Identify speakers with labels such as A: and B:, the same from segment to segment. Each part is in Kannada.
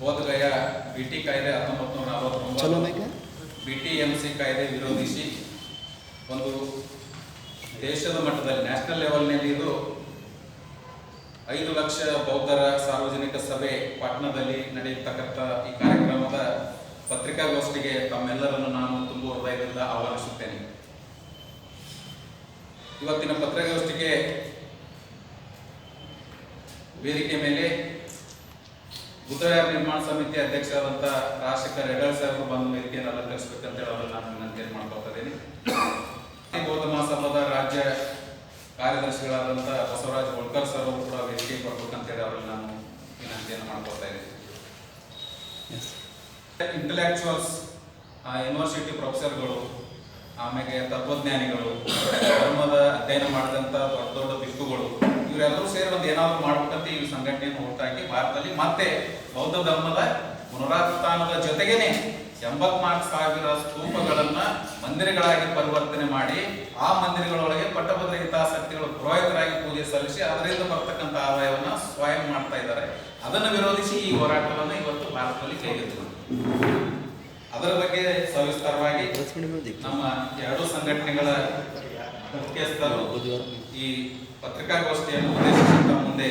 A: ಬೋಧಗಯ ಬಿಟಿ ಕಾಯ್ದೆ ಹತ್ತೊಂಬತ್ತು ನೂರ
B: ಚಲೋ
A: ಅರವತ್ತೊಂಬತ್ತು
B: ಮೇಕೆ
A: ಎಂ ಸಿ ಕಾಯ್ದೆ ವಿರೋಧಿಸಿ ಒಂದು ದೇಶದ ಮಟ್ಟದಲ್ಲಿ ನ್ಯಾಷನಲ್ ಲೆವೆಲ್ನಲ್ಲಿ ಇದು ಐದು ಲಕ್ಷ ಬೌದ್ಧರ ಸಾರ್ವಜನಿಕ ಸಭೆ ಪಾಟ್ನಾದಲ್ಲಿ ನಡೆಯತಕ್ಕಂಥ ಈ ಕಾರ್ಯಕ್ರಮದ ಪತ್ರಿಕಾಗೋಷ್ಠಿಗೆ ತಮ್ಮೆಲ್ಲರನ್ನು ನಾನು ತುಂಬ ಹೃದಯದಿಂದ ಆಹ್ವಾನಿಸುತ್ತೇನೆ. ಇವತ್ತಿನ ಪತ್ರಿಕಾಗೋಷ್ಠಿಗೆ ವೇದಿಕೆ ಮೇಲೆ ಬುದ್ಧವಿಹಾರ ನಿರ್ಮಾಣ ಸಮಿತಿ ಅಧ್ಯಕ್ಷರಾದಂಥ ರಾಜಶೇಖರ್ ಹೆಗಲ್ ಸಾಹೇಬರು ಬಂದು ವೇದಿಕೆಯನ್ನು ಅಲಂಕರಿಸಬೇಕಂತ ಹೇಳಿ ಅವರನ್ನು ನಾನು ವಿನಂತಿಯನ್ನು ಮಾಡ್ಕೊತಾ ಇದ್ದೀನಿ. ಬೌದ್ಧ ಮಹಾಸಭಾದ ರಾಜ್ಯ ಕಾರ್ಯದರ್ಶಿಗಳಾದಂತಹ ಬಸವರಾಜ್ ಹೋಳ್ಕರ್ ಸರ್ ಅವರು ಕೂಡ ವೇದಿಕೆ ಕೊಡ್ಬೇಕಂತ ಹೇಳಿ ಅವರಲ್ಲಿ ನಾನು ವಿನಂತಿಯನ್ನು ಮಾಡ್ಕೊತಾ ಇದ್ದೀನಿ. ಇಂಟಲೆಕ್ಚುವಲ್ಸ್ ಯೂನಿವರ್ಸಿಟಿ ಪ್ರೊಫೆಸರ್ಗಳು ಆಮೇಲೆ ತತ್ವಜ್ಞಾನಿಗಳು ಧರ್ಮದ ಅಧ್ಯಯನ ಮಾಡಿದಂತ ದೊಡ್ಡ ದೊಡ್ಡ ದಿಕ್ಕುಗಳು, ಇವರೆಲ್ಲರೂ ಸೇರಿ ಒಂದು ಏನಾದ್ರು ಮಾಡ್ಬೇಕಂತ ಈ ಸಂಘಟನೆಯನ್ನು ಒಟ್ಟಾಗಿ ಭಾರತದಲ್ಲಿ ಮತ್ತೆ ಬೌದ್ಧ ಧರ್ಮದ ಪುನರುತ್ಥಾನದ ಜೊತೆಗೇನೆ ಎಂಬತ್ನಾಲ್ಕು ಸಾವಿರ ಸ್ತೂಪಗಳನ್ನ ಮಂದಿರಗಳಾಗಿ ಪರಿವರ್ತನೆ ಮಾಡಿ, ಆ ಮಂದಿರಗಳೊಳಗೆ ಪಟ್ಟಭದ್ರ ಹಿತಾಸಕ್ತಿಗಳು ಪುರೋಹಿತರಾಗಿ ಪೂಜೆ ಸಲ್ಲಿಸಿ ಅದರಿಂದ ಬರ್ತಕ್ಕಂಥ ಆದಾಯವನ್ನ ಸ್ವಯಂ ಮಾಡ್ತಾ ಇದ್ದಾರೆ. ಅದನ್ನು ವಿರೋಧಿಸಿ ಈ ಹೋರಾಟವನ್ನು ಇವತ್ತು ಭಾರತದಲ್ಲಿ ಕೈಗೆತ್ತಿದೆ. ಅದರ ಬಗ್ಗೆ ಸವಿಸ್ತಾರವಾಗಿ ನಮ್ಮ ಎರಡು ಸಂಘಟನೆಗಳ ಮುಖ್ಯಸ್ಥರು
B: ಬುಧವಾರ
A: ಈ ಪತ್ರಿಕಾಗೋಷ್ಠಿಯನ್ನು ಉದ್ದೇಶಿಸಿ ತಮ್ಮ ಮುಂದೆ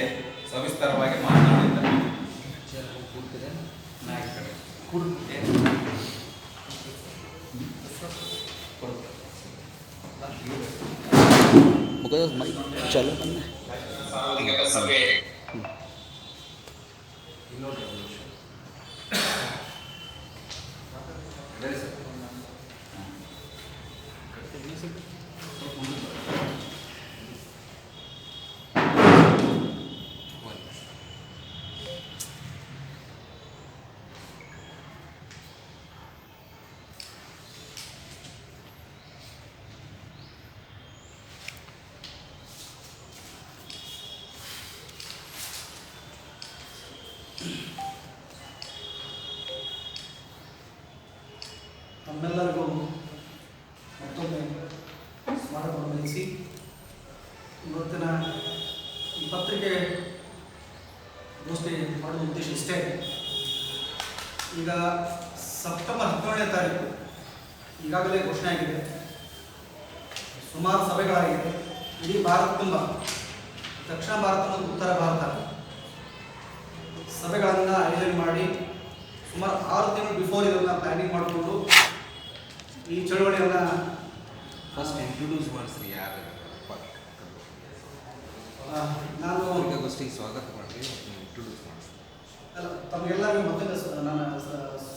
A: ಸವಿಸ್ತಾರವಾಗಿ ಮಾತನಾಡಿದ್ದಾರೆ ನಾಯಕರು.
B: ಮುಖದ ಮೈ ಚಲೋ ಬನ್ನ
A: ಸಾರ್ವಜನಿಕ ಸಭೆ
C: ತಮ್ಮೆಲ್ಲರಿಗೂ ಮತ್ತೊಮ್ಮೆ ಸ್ವಾಗತವನ್ನು ಬಯಸಿ ಇವತ್ತಿನ ಈ ಪತ್ರಿಕೆ ಗೋಷ್ಠಿ ಮಾಡುವ ಉದ್ದೇಶ ಇಷ್ಟೇ ಈಗ ಸೆಪ್ಟೆಂಬರ್ ಹದಿನೇಳನೇ ತಾರೀಕು ಈಗಾಗಲೇ ಘೋಷಣೆ ಆಗಿದೆ ಸುಮಾರು ಸಭೆಗಳಾಗಿದೆ ಇಡೀ ಭಾರತ ತುಂಬ ದಕ್ಷಿಣ ಭಾರತ ಮತ್ತು ಉತ್ತರ ಭಾರತ. ಸಭೆಗಳನ್ನು ಆಯೋಜನೆ ಮಾಡಿ ಸುಮಾರು ಆರು ತಿಂಗಳು ಬಿಫೋರ್ ಇದನ್ನು ಪ್ಲ್ಯಾನಿಂಗ್ ಮಾಡಿಕೊಂಡು ಈ ಚಳವಳಿಯನ್ನು
D: ಫಸ್ಟ್ ಇಂಟ್ರೊಡ್ಯೂಸ್ ಮಾಡಿಸ್ರಿ ಯಾರು
C: ನಾನು
D: ಗೋಷ್ಠಿಗೆ ಸ್ವಾಗತ ಮಾಡಿ ಇಂಟ್ರೊಡ್ಯೂಸ್ ಮಾಡಿಸ್ರಿ
C: ಅಲ್ಲ ತಮಗೆಲ್ಲರಿಗೂ ಮೊದಲು ನಾನು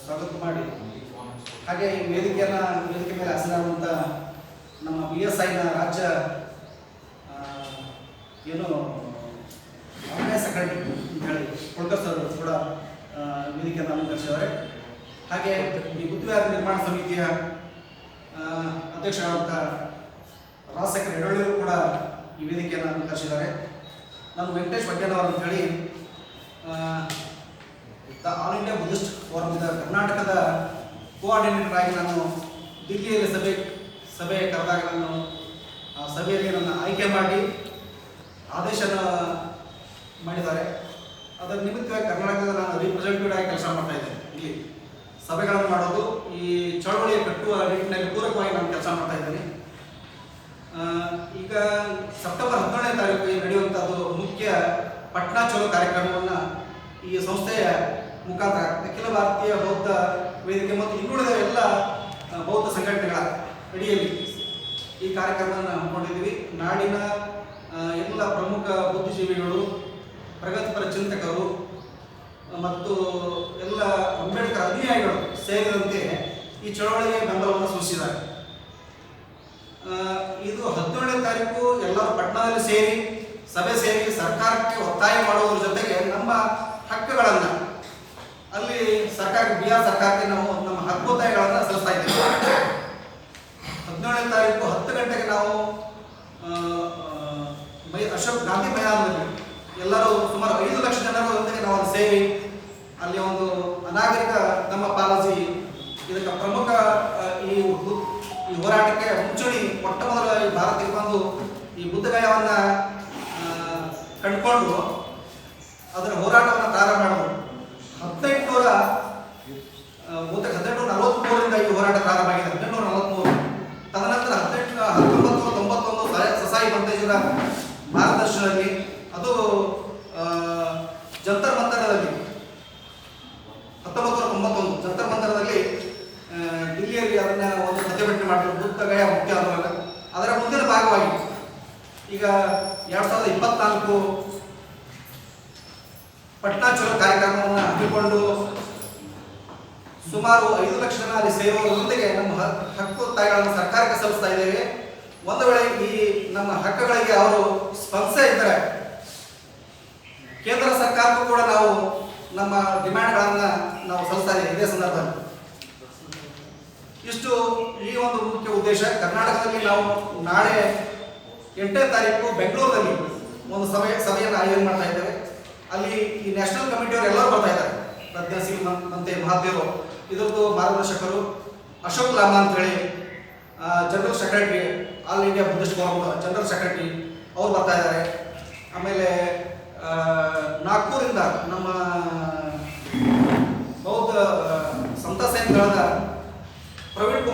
C: ಸ್ವಾಗತ ಮಾಡಿ. ಹಾಗೆ ಈ ವೇದಿಕೆಯನ್ನು ವೇದಿಕೆ ಮೇಲೆ ಹಾಸನಾಗುವಂಥ ನಮ್ಮ ಬಿ ಎಸ್ ಐನ ರಾಜ್ಯ ಏನು ಆರ್ಗನೈಸ್ ಸೆಕ್ರೆಟರಿ ಅಂತ ಹೇಳಿ ಪ್ರೊಫೆಸರ್ ಸರ್ ಕೂಡ ವೇದಿಕೆ ವೇದಿಕೆಯನ್ನು ಅಲಂಕರಿಸಿದ್ದಾರೆ ಹಾಗೆ ಈ ಬುದ್ಧಿವಾರ ನಿರ್ಮಾಣ ಸಮಿತಿಯ ಅಧ್ಯಕ್ಷರಾದಂಥ ರಾಜಶೇಖರ್ ಹೆಡೊಳ್ಳಿಯವರು ಕೂಡ ಈ ವೇದಿಕೆಯನ್ನು ಅಲಂಕರಿಸಿದ್ದಾರೆ ನಾನು ವೆಂಕಟೇಶ್ ಬಗ್ಗೆನವರು ಅಂತ ಹೇಳಿ ದ ಆಲ್ ಇಂಡಿಯಾ ಬುದ್ಧಿಸ್ಟ್ ಕರ್ನಾಟಕದ ಕೋಆರ್ಡಿನೇಟರ್ ಆಗಿ ನಾನು ದಿಲ್ಲಿಯಲ್ಲಿ ಸಭೆ ಸಭೆ ಕರೆದಾಗ ನಾನು, ಆ, ಸಭೆಯಲ್ಲಿ ನನ್ನ ಆಯ್ಕೆ ಮಾಡಿ ಆದೇಶನ ಮಾಡಿದ್ದಾರೆ. ಅದರ ನಿಮಿತ್ತವಾಗಿ ಕರ್ನಾಟಕದ ನಾನು ರಿಪ್ರೆಸೆಂಟೇಟಿವ್ ಆಗಿ ಕೆಲಸ ಮಾಡ್ತಾ ಇದ್ದೇನೆ. ಇಲ್ಲಿ ಸಭೆಗಳನ್ನು ಮಾಡೋದು, ಈ ಚಳವಳಿಯ ಕಟ್ಟುವ ನಿಟ್ಟಿನಲ್ಲಿ ಪೂರಕವಾಗಿ ನಾನು ಕೆಲಸ ಮಾಡ್ತಾ ಇದ್ದೇನೆ. ಈಗ ಸೆಪ್ಟೆಂಬರ್ ಹದಿನೇಳನೇ ತಾರೀಕು ನಡೆಯುವಂಥದ್ದು ಮುಖ್ಯ ಪಟ್ನಾ ಚಲೋ ಕಾರ್ಯಕ್ರಮವನ್ನು ಈ ಸಂಸ್ಥೆಯ ಮುಖಾಂತರ, ಅಖಿಲ ಭಾರತೀಯ ಬೌದ್ಧ ವೇದಿಕೆ ಮತ್ತು ಇನ್ನುಳಿದ ಎಲ್ಲ ಬೌದ್ಧ ಸಂಘಟನೆಗಳ ಅಡಿಯಲ್ಲಿ ಈ ಕಾರ್ಯಕ್ರಮವನ್ನು ಹಮ್ಮಿಕೊಂಡಿದ್ದೀವಿ. ನಾಡಿನ ಎಲ್ಲ ಪ್ರಮುಖ ಬುದ್ಧಿಜೀವಿಗಳು, ಪ್ರಗತಿಪರ ಚಿಂತಕರು, ಮತ್ತು ಎಲ್ಲ ಅಂಬೇಡ್ಕರ್ ಅನುಯಾಯಿಗಳು ಸೇರಿದಂತೆ ಈ ಚಳವಳಿಗೆ ಬೆಂಬಲವನ್ನು ಸೂಚಿಸಿದ್ದಾರೆ ಇದು ಹದಿನೇಳನೇ ತಾರೀಕು ಎಲ್ಲರೂ ಪಟ್ಟಣದಲ್ಲಿ ಸೇರಿ, ಸಭೆ ಸೇರಿ ಸರ್ಕಾರಕ್ಕೆ ಒತ್ತಾಯ ಮಾಡುವುದರ ಜೊತೆಗೆ ನಮ್ಮ ಹಕ್ಕುಗಳನ್ನು ಅಲ್ಲಿ ಸರ್ಕಾರ ಬಿಹಾರ್ ಸರ್ಕಾರಕ್ಕೆ ನಾವು ನಮ್ಮ ಹಕ್ಕೊತ್ತಾಯಗಳನ್ನು ಸಲ್ಲಿಸ್ತಾ ಇದ್ದೇವೆ. ಹದಿನೇಳನೇ ತಾರೀಕು ಹತ್ತು ಗಂಟೆಗೆ ನಾವು ಮೈ ಅಶೋಕ್ ಗಾಂಧಿ ಮೈದಾನದಲ್ಲಿ ಎಲ್ಲರೂ ಸುಮಾರು ಐದು ಲಕ್ಷ ಜನರೊಂದಿಗೆ ನಾವು ಒಂದು ಸೇರಿ ಅಲ್ಲಿ ಒಂದು ಅನಾಗರಿಕ ನಮ್ಮ ಪಾಲಸಿ ಇದಕ್ಕೆ ಪ್ರಮುಖ ಈ ಈ ಹೋರಾಟಕ್ಕೆ ಮುಂಚೂಣಿ ಮೊಟ್ಟ ಮೊದಲ ಈ ಭಾರತಕ್ಕೆ ಬಂದು ಈ ಬುದ್ಧಗಯವನ್ನು ಕಂಡುಕೊಂಡು ಅದರ ಹೋರಾಟವನ್ನು ಪ್ರಾರಂಭ ಮಾಡಿದ್ರು. ಹದಿನೆಂಟುನೂರ ಮೂವತ್ತ ಹದಿನೆಂಟು ನಲವತ್ತ್ಮೂರರಿಂದ ಈ ಹೋರಾಟ ಪ್ರಾರಂಭ ಆಗಿದೆ. ಸಂಘಟನೆ ಮಾಡಿದ್ರು ಬುದ್ಧಗಯ ಮುಖ್ಯ ಆಂದೋಲನ ಅದರ ಮುಂದಿನ ಭಾಗವಾಗಿ, ಈಗ ಎರಡ್ ಸಾವಿರದ ಇಪ್ಪತ್ನಾಲ್ಕು ಪಟ್ನಾ ಚಲೋ ಕಾರ್ಯಕ್ರಮವನ್ನು ಹಮ್ಮಿಕೊಂಡು ಸುಮಾರು ಐದು ಲಕ್ಷ ಜನ ಅಲ್ಲಿ ಸೇರುವುದರೊಂದಿಗೆ ನಮ್ಮ ಹಕ್ಕು ಒತ್ತಾಯಗಳನ್ನು ಸರ್ಕಾರಕ್ಕೆ ಸಲ್ಲಿಸ್ತಾ ಇದ್ದೇವೆ. ಒಂದು ವೇಳೆ ಈ ನಮ್ಮ ಹಕ್ಕುಗಳಿಗೆ ಅವರು ಸ್ಪಂದಿಸೇ ಇದ್ದರೆ, ಕೇಂದ್ರ ಸರ್ಕಾರಕ್ಕೂ ಕೂಡ ನಾವು ನಮ್ಮ ಡಿಮ್ಯಾಂಡ್ಗಳನ್ನು ನಾವು ಸಲ್ಲಿಸ್ತಾ ಇದ್ದೇವೆ. ಇದೇ ಸಂದರ್ಭದಲ್ಲಿ. ಇಷ್ಟು ಈ ಒಂದು ಮುಖ್ಯ ಉದ್ದೇಶ. ಕರ್ನಾಟಕದಲ್ಲಿ ನಾವು ನಾಳೆ ಎಂಟನೇ ತಾರೀಕು ಬೆಂಗಳೂರಿನಲ್ಲಿ ಒಂದು ಸಭೆ, ಸಭೆಯನ್ನು ಆಯೋಜನೆ ಮಾಡ್ತಾ ಇದ್ದೇವೆ. ಅಲ್ಲಿ ಈ ನ್ಯಾಷನಲ್ ಕಮಿಟಿಯವರು ಎಲ್ಲರೂ ಬರ್ತಾ ಇದ್ದಾರೆ. ಪ್ರಜ್ಞಾ ಸಿಂಗ್ ಮತ್ತೆ ಮಹಾದೇವರು ಇದರದ್ದು ಮಾರ್ಗದರ್ಶಕರು ಅಶೋಕ್ ಲಾಮಾ ಅಂತ ಹೇಳಿ general secretary, all India Buddhist forum general secretary ಅವ್ರು ಬರ್ತಾ ಇದ್ದಾರೆ. ಆಮೇಲೆ ನಾಗ್ಪುರಿಂದ ನಮ್ಮ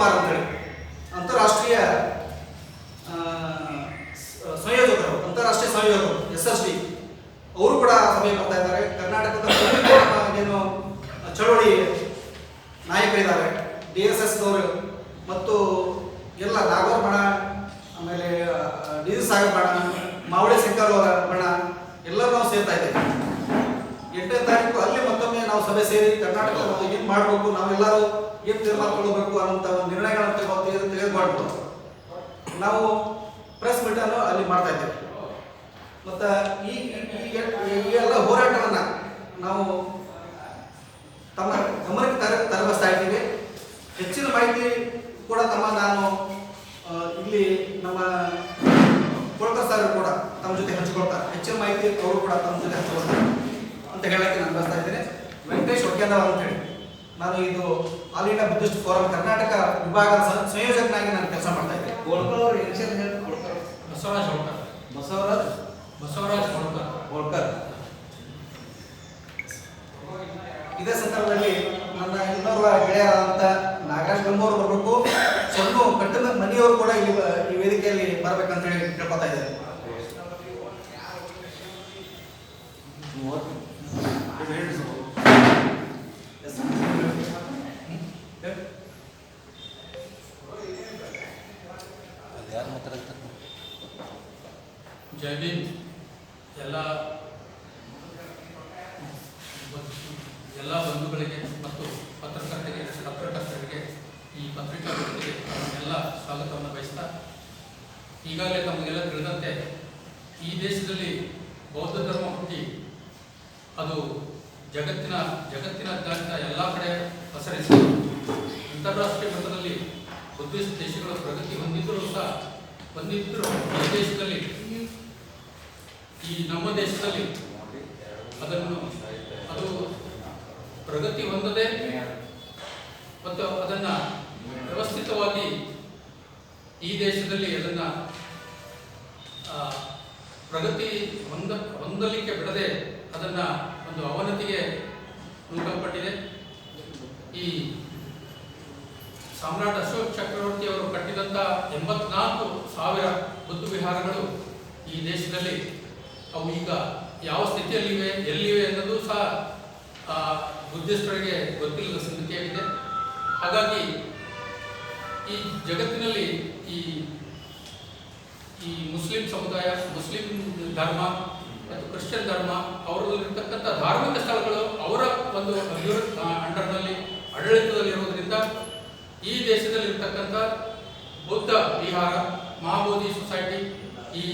C: பாருங்கள் ತಮ್ಮ ಜೊತೆ ಹಂಚಿಕೊಳ್ತಾರೆ ಹೆಚ್ಚಿನ ಮಾಹಿತಿ ಅವರು ಕೂಡ ತಮ್ಮ ಜೊತೆ ಹಂಚಿಕೊಳ್ತಾರೆ ಅಂತ ಹೇಳಕ್ಕೆ ನಾನು ಬರ್ತಾ ಇದ್ದೇನೆ. ವೆಂಕಟೇಶ್ ಒಕ್ಕೇಂದ್ರ ಅಂತ ಹೇಳಿ ನಾನು ಇದು all India Buddhist forum Karnataka ವಿಭಾಗದ ಸಂಯೋಜಕನಾಗಿ ನಾನು ಕೆಲಸ ಮಾಡ್ತಾ ಇದ್ದೇನೆ.
E: ಗೋಳ್ಕರ್ ಅವ್ರ
F: ಬಸವರಾಜ್ ಹೋಳ್ಕರ್
E: ಬಸವರಾಜ್?
F: ಬಸವರಾಜ್ ಹೋಳ್ಕರ್
C: ಇದೇ ಸಂದರ್ಭದಲ್ಲಿ ನನ್ನ ಇನ್ನೋರ್ವ ಗೆಳೆಯರಾದಂಥ ನಾಗರಾಜ್ ಗಂಬೋರ್ ಬರಬೇಕು. ಸ್ವಲ್ಪ ಕಟ್ಟದ ಮನೆಯವರು ಕೂಡ ಈ ವೇದಿಕೆಯಲ್ಲಿ ಬರ್ಬೇಕಂತ ಹೇಳಿ ಕೇಳ್ಕೊತಾ ಇದ್ದಾರೆ
B: ಅದು ಯಾರು ಮಾತಾಡ್ತಾರೆ
F: ಜೈ ಭೀಮ್ ಎಲ್ಲ ಎಲ್ಲ ಬಂಧುಗಳಿಗೆ ಮತ್ತು ಪತ್ರಕರ್ತರಿಗೆ ಪತ್ರಕರ್ತರಿಗೆ, ಈ ಪತ್ರಿಕಾ ಎಲ್ಲ ಸ್ವಾಗತವನ್ನು ಬಯಸ್ತಾ, ಈಗಾಗಲೇ ತಮಗೆಲ್ಲ ತಿಳಿದಂತೆ ಈ ದೇಶದಲ್ಲಿ ಬೌದ್ಧ ಧರ್ಮ ಹುಟ್ಟಿ ಅದು ಜಗತ್ತಿನ, ಜಗತ್ತಿನಾದ್ಯಂತ ಎಲ್ಲ ಕಡೆ ಪಸರಿಸಿ ಅಂತಾರಾಷ್ಟ್ರೀಯ ಮಟ್ಟದಲ್ಲಿ ಬುದ್ಧಿಸ್ಟ್ ದೇಶಗಳು ಪ್ರಗತಿ ಹೊಂದಿದ್ದರೂ ಸಹ, ಹೊಂದಿದ್ದರೂ ಈ ದೇಶದಲ್ಲಿ, ಈ ನಮ್ಮ ದೇಶದಲ್ಲಿ ಅದನ್ನು, ಅದು ಪ್ರಗತಿ ಹೊಂದದೆ ಮತ್ತು ಅದನ್ನು ವ್ಯವಸ್ಥಿತವಾಗಿ ಈ ದೇಶದಲ್ಲಿ ಅದನ್ನು ಪ್ರಗತಿ ಹೊಂದ, ಹೊಂದಲಿಕ್ಕೆ ಬಿಡದೆ ಅದನ್ನು ಒಂದು ಅವನತಿಗೆ ನೂಕಲ್ಪಟ್ಟಿದೆ ಈ ಸಾಮ್ರಾಟ್ ಅಶೋಕ್ ಚಕ್ರವರ್ತಿ ಅವರು ಕಟ್ಟಿದಂಥ ಎಂಬತ್ನಾಲ್ಕು ಸಾವಿರ ಬುದ್ಧ ವಿಹಾರಗಳು ಈ ದೇಶದಲ್ಲಿ ಅವು ಈಗ ಯಾವ ಸ್ಥಿತಿಯಲ್ಲಿವೆ, ಎಲ್ಲಿವೆ ಅನ್ನೋದು ಸಹ ಬುದ್ಧಿಸ್ಟರಿಗೆ ಗೊತ್ತಿಲ್ಲದ ಸಂಗತಿಯಾಗಿದೆ ಹಾಗಾಗಿ ಈ ಜಗತ್ತಿನಲ್ಲಿ ಈ ಈ ಮುಸ್ಲಿಂ ಸಮುದಾಯ, ಮುಸ್ಲಿಂ ಧರ್ಮ ಕ್ರಿಶ್ಚಿಯನ್ ಧರ್ಮ ಅವರಲ್ಲಿರ್ತಕ್ಕಂಥ ಧಾರ್ಮಿಕ ಸ್ಥಳಗಳು ಅವರ ಒಂದು ಅಂಡರ್ನಲ್ಲಿ ಇರೋದ್ರಿಂದ ಈ ದೇಶದಲ್ಲಿರ್ತಕ್ಕಂಥ ಬೌದ್ಧ ವಿಹಾರ, ಮಹಾಬೋಧಿ ಸೊಸೈಟಿ, ಈ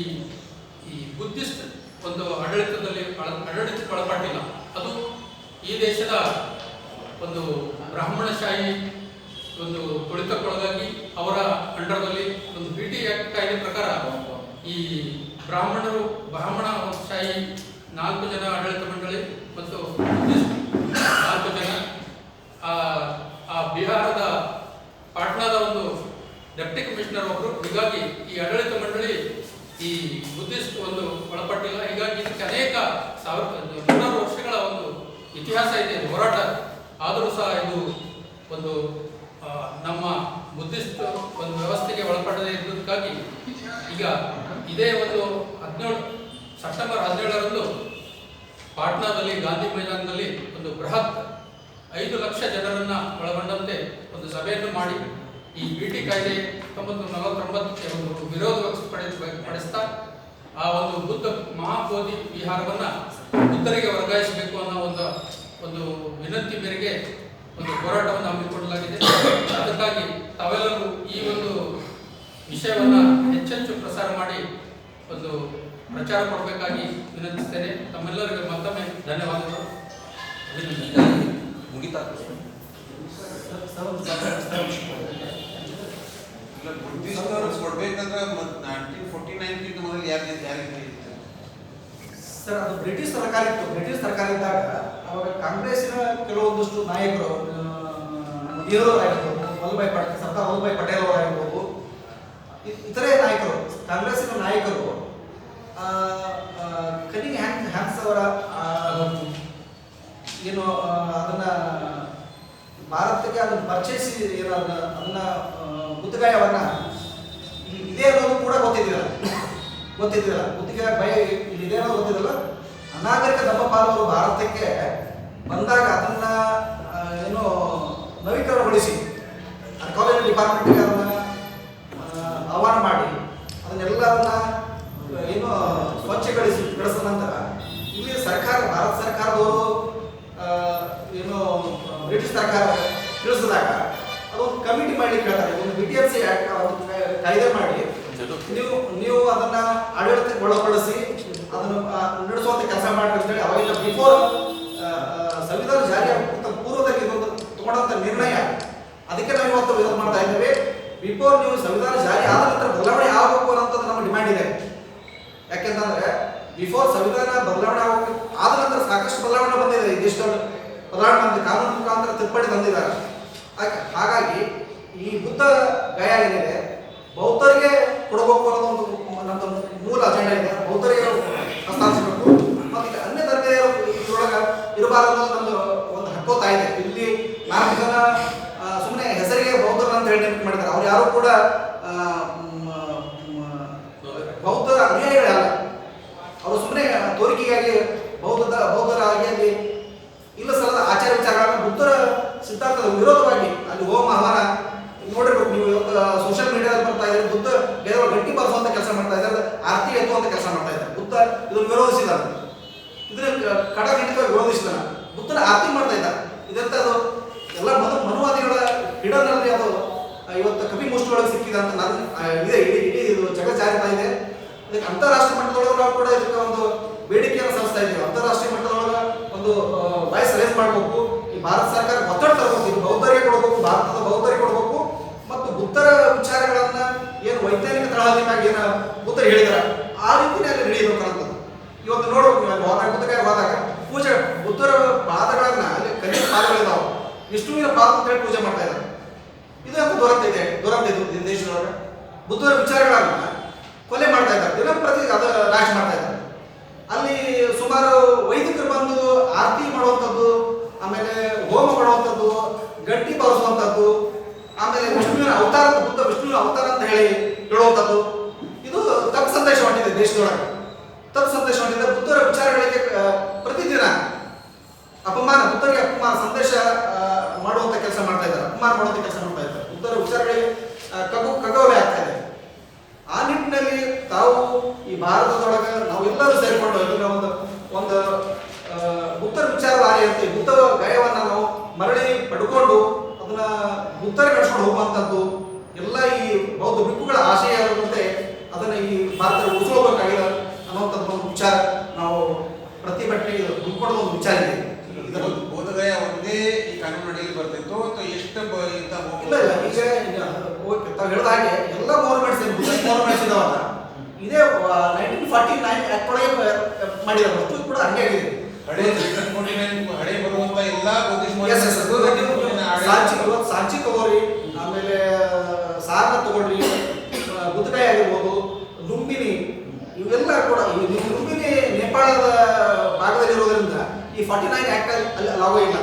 F: ಈ ಬುದ್ಧಿಸ್ಟ್ ಒಂದು ಆಡಳಿತದಲ್ಲಿ ಆಡಳಿತಕ್ಕೆ ಒಳಪಟ್ಟಿಲ್ಲ. ಅದು ಈ ದೇಶದ ಒಂದು ಬ್ರಾಹ್ಮಣಶಾಹಿ ಒಂದು ತುಳಿತಕ್ಕೊಳಗಾಗಿ ಅವರ ಅಂಡರ್ನಲ್ಲಿ ಒಂದು ಬಿ ಟಿ ಆಕ್ಟ್ ಕಾಯ್ದೆ ಪ್ರಕಾರ ಈ ಬ್ರಾಹ್ಮಣರು, ಬ್ರಾಹ್ಮಣ ಶಾಹಿ ನಾಲ್ಕು ಜನ ಆಡಳಿತ ಮಂಡಳಿ ಮತ್ತು ನಾಲ್ಕು ಜನ, ಆ ಬಿಹಾರದ ಪಾಟ್ನಾದ ಒಂದು ಡೆಪ್ಟಿ ಕಮಿಷನರ್ ಒಬ್ಬರು ಹೀಗಾಗಿ ಈ ಆಡಳಿತ ಮಂಡಳಿ ಈ ಬುದ್ಧಿಸ್ಟ್ ಒಂದು ಒಳಪಟ್ಟಿಲ್ಲ. ಹೀಗಾಗಿ ಇದಕ್ಕೆ ಅನೇಕ ಸಾವಿರ, ನೂರಾರು ವರ್ಷಗಳ ಒಂದು ಇತಿಹಾಸ ಇದೆ, ಇದು ಹೋರಾಟ. ಆದರೂ ಸಹ ಇದು ಒಂದು ನಮ್ಮ ಬುದ್ಧಿಸ್ಟ್ ಒಂದು ವ್ಯವಸ್ಥೆಗೆ ಒಳಪಡದೇ ಇದ್ದುದಕ್ಕಾಗಿ ಈಗ ಇದೇ ಒಂದು ಹದಿನೇಳು, ಸೆಪ್ಟೆಂಬರ್ ಹದಿನೇಳರಂದು ಪಾಟ್ನಾದಲ್ಲಿ, ಗಾಂಧಿ ಮೈದಾನದಲ್ಲಿ ಒಂದು ಬೃಹತ್ ಐದು ಲಕ್ಷ ಜನರನ್ನ ಒಳಗೊಂಡಂತೆ ಒಂದು ಸಭೆಯನ್ನು ಮಾಡಿ ಈ ಬಿ ಟಿ ಕಾಯ್ದೆ ಹತ್ತೊಂಬತ್ತು ನಲವತ್ತೊಂಬತ್ತಕ್ಕೆ ಒಂದು ವಿರೋಧ ಪಡಿಸ್ತಾ ಆ ಒಂದು ಬುದ್ಧ ಮಹಾಬೋಧಿ ವಿಹಾರವನ್ನ ಬುದ್ಧರಿಗೆ ವರ್ಗಾಯಿಸಬೇಕು ಅನ್ನೋ ಒಂದು ಒಂದು ವಿನಂತಿ ಮೇರೆಗೆ ಒಂದು ಹೋರಾಟವನ್ನು ಹಮ್ಮಿಕೊಳ್ಳಲಾಗಿದೆ. ಅದಕ್ಕಾಗಿ ತಾವೆಲ್ಲರೂ ಈ ಒಂದು ವಿಷಯವನ್ನ ಹೆಚ್ಚೆಚ್ಚು ಪ್ರಸಾರ ಮಾಡಿ ಒಂದು ಪ್ರಚಾರ ಕೊಡಬೇಕಾಗಿ ವಿನಂತಿಸ್ತೇನೆ. ತಮ್ಮೆಲ್ಲರಿಗೂ ಮತ್ತೊಮ್ಮೆ ಧನ್ಯವಾದಗಳು.
D: ಮುಗಿತಾ
B: ಇಲ್ಲ ಬುದ್ಧಿಸ್ಟವ್ರು ಕೊಡ್ಬೇಕಂದ್ರೆ ನೈನ್ಟೀನ್ ಫೋರ್ಟಿ ನೈನ್ಕಿಂತ ಮೊದಲು ಯಾರು ಯಾರಿಗೆ
C: ಸರ್ ಅದು ಬ್ರಿಟಿಷ್ ಸರ್ಕಾರ ಇತ್ತು. ಬ್ರಿಟಿಷ್ ಸರ್ಕಾರ ಇದ್ದಾಗ ಅವಾಗ ಕಾಂಗ್ರೆಸ್ನ ಕೆಲವೊಂದಷ್ಟು ನಾಯಕರು ವಲ್ಲಭಾಯಿ ಪಟೇಲ್ ಸರ್ದಾರ್ ವಲ್ಲಭಾಯಿ ಪಟೇಲ್ ಅವರಾಗಿರ್ಬೋದು ಇತರೆ ನಾಯಕರು ಕಾಂಗ್ರೆಸ್ಸಿನ ನಾಯಕರು ಆ, ಹ್ಯಾಂಗ್ ಹ್ಯಾಂಗ್ಸ್ ಅವರ ಏನು ಅದನ್ನ ಭಾರತಕ್ಕೆ ಅದನ್ನ ಪರ್ಚೇಸಿ ಏನಾದ ಅದನ್ನ ಆ, ಇದೆ ಅನ್ನೋದು ಕೂಡ ಗೊತ್ತಿದ್ದಿಲ್ಲ. ಗೊತ್ತಿದ್ದಿಲ್ಲ. ಗುತ್ತಿಗೆ ಭಯ ಇದೆ ಅನ್ನೋದು ಗೊತ್ತಿದ್ದಿಲ್ಲ. ಅನಾಗರಿಕ ನಮ್ಮ ಅವರು ಭಾರತಕ್ಕೆ ಬಂದಾಗ ಅದನ್ನ ಏನು ನವೀಕರಣಗೊಳಿಸಿ. ಕಾಲೇಜ್ ಡಿಪಾರ್ಟ್ಮೆಂಟ್ಗೆ ಆಹ್ವಾನ ಮಾಡಿ ಅದನ್ನೆಲ್ಲ ಅದನ್ನ ಏನು ಸ್ವಚ್ಛಗೊಳಿಸಿ ಬೆಳೆಸಿದ ನಂತರ ಇಲ್ಲಿ ಸರ್ಕಾರ, ಭಾರತ ಸರ್ಕಾರದವರು ಏನು, ಬ್ರಿಟಿಷ್ ಸರ್ಕಾರ ತಿಳಿಸಿದಾಗ ಅದೊಂದು ಕಮಿಟಿ ಮಾಡಿ ಕೇಳ್ತಾರೆ. ಒಂದು ಬಿ ಟಿ ಎಫ್ ಸಿ ಕಾಯ್ದೆ ಮಾಡಿ ನೀವು ನೀವು ಅದನ್ನ ಆಡಳಿತಕ್ಕೆ ಒಳಪಡಿಸಿ ಅದನ್ನು ನಡೆಸುವಂತ ಕೆಲಸ ಮಾಡಿ ಅಂತೇಳಿ ಅವಾಗ ಬಿಫೋರ್ ಸಂವಿಧಾನ ಜಾರಿ ಪೂರ್ವದಲ್ಲಿ ಇದೊಂದು ತಗೊಂಡಂತ ನಿರ್ಣಯ. ಅದಕ್ಕೆ ನಾವು ಇವತ್ತು ವಿರೋಧ ಮಾಡ್ತಾ ಇದ್ದೇವೆ. ಬಿಫೋರ್ ನೀವು ಸಂವಿಧಾನ ಜಾರಿ ಆದ ನಂತರ ಬದಲಾವಣೆ ಆಗಬೇಕು ಅನ್ನೋದು ನಮ್ಮ ಡಿಮ್ಯಾಂಡ್ ಇದೆ. ಯಾಕೆಂತಂದ್ರೆ ಬಿಫೋರ್ ಸಂವಿಧಾನ ಬದಲಾವಣೆ ಆಗಬೇಕು ಆದ ನಂತರ ಸಾಕಷ್ಟು ಬದಲಾವಣೆ ಬಂದಿದೆ ಇದಿಷ್ಟು ಬದಲಾವಣೆ ಬಂದಿದೆ. ಕಾನೂನು ಮುಖಾಂತರ ತಿದ್ದುಪಡಿ ತಂದಿದ್ದಾರೆ ಹಾಗೆ- ಹಾಗಾಗಿ ಈ ಬುದ್ಧ ಗಾಯ ಏನಿದೆ, ಬೌದ್ಧರಿಗೆ ಕೊಡಬೇಕು ಅನ್ನೋದು ಒಂದು ನಮ್ಮದು ಮೂಲ ಅಜೆಂಡಾ ಇದೆ. ಬೌದ್ಧರಿಗೆ ಹಸ್ತಾಂತರಿಸಬೇಕು. ಮತ್ತು ಅನ್ಯ ಇದ್ರೊಳಗೆ ಇರಬಾರದು ಅನ್ನೋದು ನಮ್ದು ಒಂದು ಹಕ್ಕೋತಾ ಇದೆ. ಇಲ್ಲಿ ನಾಲ್ಕು ಜನ ಅಂತ ಹೇಳಿ ನೆನಪು ಮಾಡಿದ್ದಾರೆ ಅವ್ರು ಯಾರು ಕೂಡ ಬೌದ್ಧರ ಬೌದ್ಧರ ಅನುಯಾಯಿಗಳಲ್ಲ. ಅವರು ಸುಮ್ಮನೆ ತೋರಿಕೆಗಾಗಿ ಬೌದ್ಧದ ಬೌದ್ಧರಾಗಿ ಅಲ್ಲಿ ಇಲ್ಲ ಸಲದ ಆಚಾರ ವಿಚಾರಗಳನ್ನು ಬುದ್ಧರ ಸಿದ್ಧಾಂತದ ವಿರೋಧವಾಗಿ ಅಲ್ಲಿ ಹೋಮ ಹವನ ನೋಡಿರ್ಬೇಕು. ನೀವು ಇವತ್ತು ಸೋಷಿಯಲ್ ಮೀಡಿಯಾದಲ್ಲಿ ಬರ್ತಾ ಇದ್ದಾರೆ, ಬುದ್ಧ ಬೇರೆ ಗಟ್ಟಿ ಬರೆಸುವಂತ ಕೆಲಸ ಮಾಡ್ತಾ ಇದ್ದಾರೆ ಆರತಿ ಎತ್ತುವಂತ ಕೆಲಸ ಮಾಡ್ತಾ ಇದ್ದಾರೆ. ಬುದ್ಧ ಇದನ್ನು ವಿರೋಧಿಸಿದ್ದಾರೆ ಇದನ್ನ ಕಡಾಖಂಡಿತವಾಗಿ ವಿರೋಧಿಸಿದ ಬುದ್ಧನ ಆರತಿ ಮಾಡ್ತಾ ಇದ್ದಾರೆ. ಇದೆಂತದು ಎಲ್ಲ ಮನು, ಮನುವಾದಿಗಳ ಹಿಡನಲ್ಲಿ ಅದು ಇವತ್ತು ಕಪಿ ಮುಷ್ಟಿಯೊಳಗೆ ಸಿಕ್ಕಿದೆ ಅಂತ ನಾನು ಇದೆ ಇಡೀ ಇಡೀ ಇದು ಜಗತ್ ಜಾರಿತಾ ಇದೆ ಅದಕ್ಕೆ ಅಂತಾರಾಷ್ಟ್ರೀಯ ಮಟ್ಟದೊಳಗೆ ನಾವು ಕೂಡ ಇದಕ್ಕೆ ಒಂದು ಬೇಡಿಕೆಯನ್ನು ಸಲ್ಲಿಸ್ತಾ ಇದ್ದೀವಿ. ಅಂತಾರಾಷ್ಟ್ರೀಯ ಮಟ್ಟದೊಳಗೆ ಒಂದು ವಾಯ್ಸ್ ರೇಸ್ ಮಾಡಬೇಕು. ಈ ಭಾರತ ಸರ್ಕಾರ ಒತ್ತಡ ತರಬೇಕು, ಇದು ಬೌದ್ಧರಿಗೆ ಕೊಡಬೇಕು, ಭಾರತದ ಬೌದ್ಧರಿಗೆ ಕೊಡಬೇಕು. ಮತ್ತು ಬುದ್ಧರ ವಿಚಾರಗಳನ್ನ ಏನು ವೈಜ್ಞಾನಿಕ ತಳಹದಿ ಮ್ಯಾಗ ಏನು ಬುದ್ಧರು ಹೇಳಿದಾರೆ, ಆ ರೀತಿಯಲ್ಲಿ ಅಲ್ಲಿ ನಡೆಯಬೇಕು ಅನ್ನೋದು ಇವತ್ತು ನೋಡಬೇಕು ಹೋದಾಗ ಬುದ್ಧಕಾಯ ಹೋದಾಗ, ಪೂಜೆ ಬುದ್ಧರ ಪಾದಗಳನ್ನ ಅಲ್ಲಿ ಕಲಿಯ ಪಾದಗಳಿದಾವೆ. ವಿಷ್ಣುವಿನ ಪಾದ ಅಂತ ಹೇಳಿ ಪೂಜೆ ಮಾಡ್ತಾ ಇದ್ದಾರೆ ಇದು ಅಂತ ದುರಂತ ಇದೆ ದುರಂತ ಇದು ಬುದ್ಧರ ವಿಚಾರಗಳನ್ನ ಕೊಲೆ ಮಾಡ್ತಾ ಇದ್ದಾರೆ. ದಿನಂಪ್ರತಿ ಅದು ನಾಶ ಮಾಡ್ತಾ ಇದ್ದಾರೆ. ಅಲ್ಲಿ ಸುಮಾರು ವೈದಿಕರು ಬಂದು ಆರತಿ ಮಾಡುವಂಥದ್ದು, ಆಮೇಲೆ ಹೋಮ ಮಾಡುವಂಥದ್ದು, ಗಟ್ಟಿ ಬರೆಸುವಂಥದ್ದು ಆಮೇಲೆ ವಿಷ್ಣುವಿನ ಅವತಾರ, ಬುದ್ಧ ವಿಷ್ಣುವಿನ ಅವತಾರ ಅಂತ ಹೇಳಿ ಹೇಳುವಂಥದ್ದು. ಇದು ತಪ್ಪು ಸಂದೇಶ ಹೊಂಟಿದೆ ದೇಶದೊಳಗೆ. ತಪ್ಪು ಸಂದೇಶ ಹೊಂಟಿದೆ ಬುದ್ಧರ ವಿಚಾರಗಳಿಗೆ ಪ್ರತಿದಿನ ಅಪಮಾನ, ಉತ್ತರಿಗೆ ಅಪಮಾನ, ಸಂದೇಶ ಮಾಡುವಂತ ಕೆಲಸ ಮಾಡ್ತಾ ಇದ್ದಾರೆ. ಅಪಮಾನ ಮಾಡುವಂತ ಕೆಲಸ ಮಾಡ್ತಾ ಇದ್ದಾರೆ. ಉತ್ತರ ವಿಚಾರಗಳಿಗೆ ಕಗು ಕಗ್ಗು ಆಗ್ತಾ ಇದೆ. ಆ ನಿಟ್ಟಿನಲ್ಲಿ ತಾವು ಈ ಭಾರತದೊಳಗೆ ನಾವೆಲ್ಲರೂ ಸೇರಿಕೊಂಡು ಇದನ್ನ ಒಂದು ಒಂದು ವಿಚಾರ ವಿಚಾರಧಾರೆ ಅಂತ ಬುದ್ಧ ಗಯವನ್ನ ನಾವು ಮರಳಿ ಪಡ್ಕೊಂಡು ಅದನ್ನ ಬುದ್ಧರ ನಡ್ಸ್ಕೊಂಡು ಹೋಗುವಂಥದ್ದು ಎಲ್ಲ ಈ ಬೌದ್ಧ ಬಿಕ್ಕುಗಳ ಆಶಯ ಇರುವಂತೆ ಅದನ್ನ ಈ ಭಾರತ ಉಳಿಸ್ಕೋಬೇಕಾಗಿದೆ ಅನ್ನುವಂಥದ್ದು ಒಂದು ವಿಚಾರ ನಾವು ಪ್ರತಿಭಟನೆಗೆ ಹುಡ್ಕೊಳ್ಳೋ ಒಂದು ವಿಚಾರ ಇದೆ. ಇದರ
B: ಬೋಧಗಯ ಒಂದೇ ಈ ಕಾನೂನು ಅಡಿಯಲ್ಲಿ ಬರ್ತಿತ್ತು ಅಥವಾ ಎಷ್ಟು ಇಂಥ?
C: ಇಲ್ಲ ಇಲ್ಲ ಈಗ ತಾವು ಹೇಳಿದ ಹಾಗೆ ಎಲ್ಲ ಗೌರ್ಮೆಂಟ್ಸ್ ಗೌರ್ಮೆಂಟ್ಸ್ ಇದಾವಲ್ಲ ಇದೇ ನೈನ್ಟೀನ್ ಫಾರ್ಟಿ ನೈನ್ ಆಕ್ಟ್ ಒಳಗೆ ಮಾಡಿದ ವಸ್ತು ಕೂಡ ಹಂಗೆ ಆಗಿದೆ.
B: ಹಳೆ 1949 ಹಳೆ ಬರುವಂತ ಎಲ್ಲಾ
C: ಸಾಂಚಿ ತಗೋರಿ ಆಮೇಲೆ ಸಾರನ ತಗೊಳ್ರಿ ಬುದ್ಧಕಾಯಿ ಆಗಿರ್ಬೋದು ಲುಂಬಿನಿ ಇವೆಲ್ಲ ಕೂಡ ಲುಂಬಿನಿ ನೇಪಾಳದ ಭಾಗದಲ್ಲಿರೋದ್ರಿಂದ ಈ ಫಾರ್ಟಿ ನೈನ್ ಆಕ್ಟ್ ಅಲ್ಲಿ ಲಾಗೋ ಇಲ್ಲ.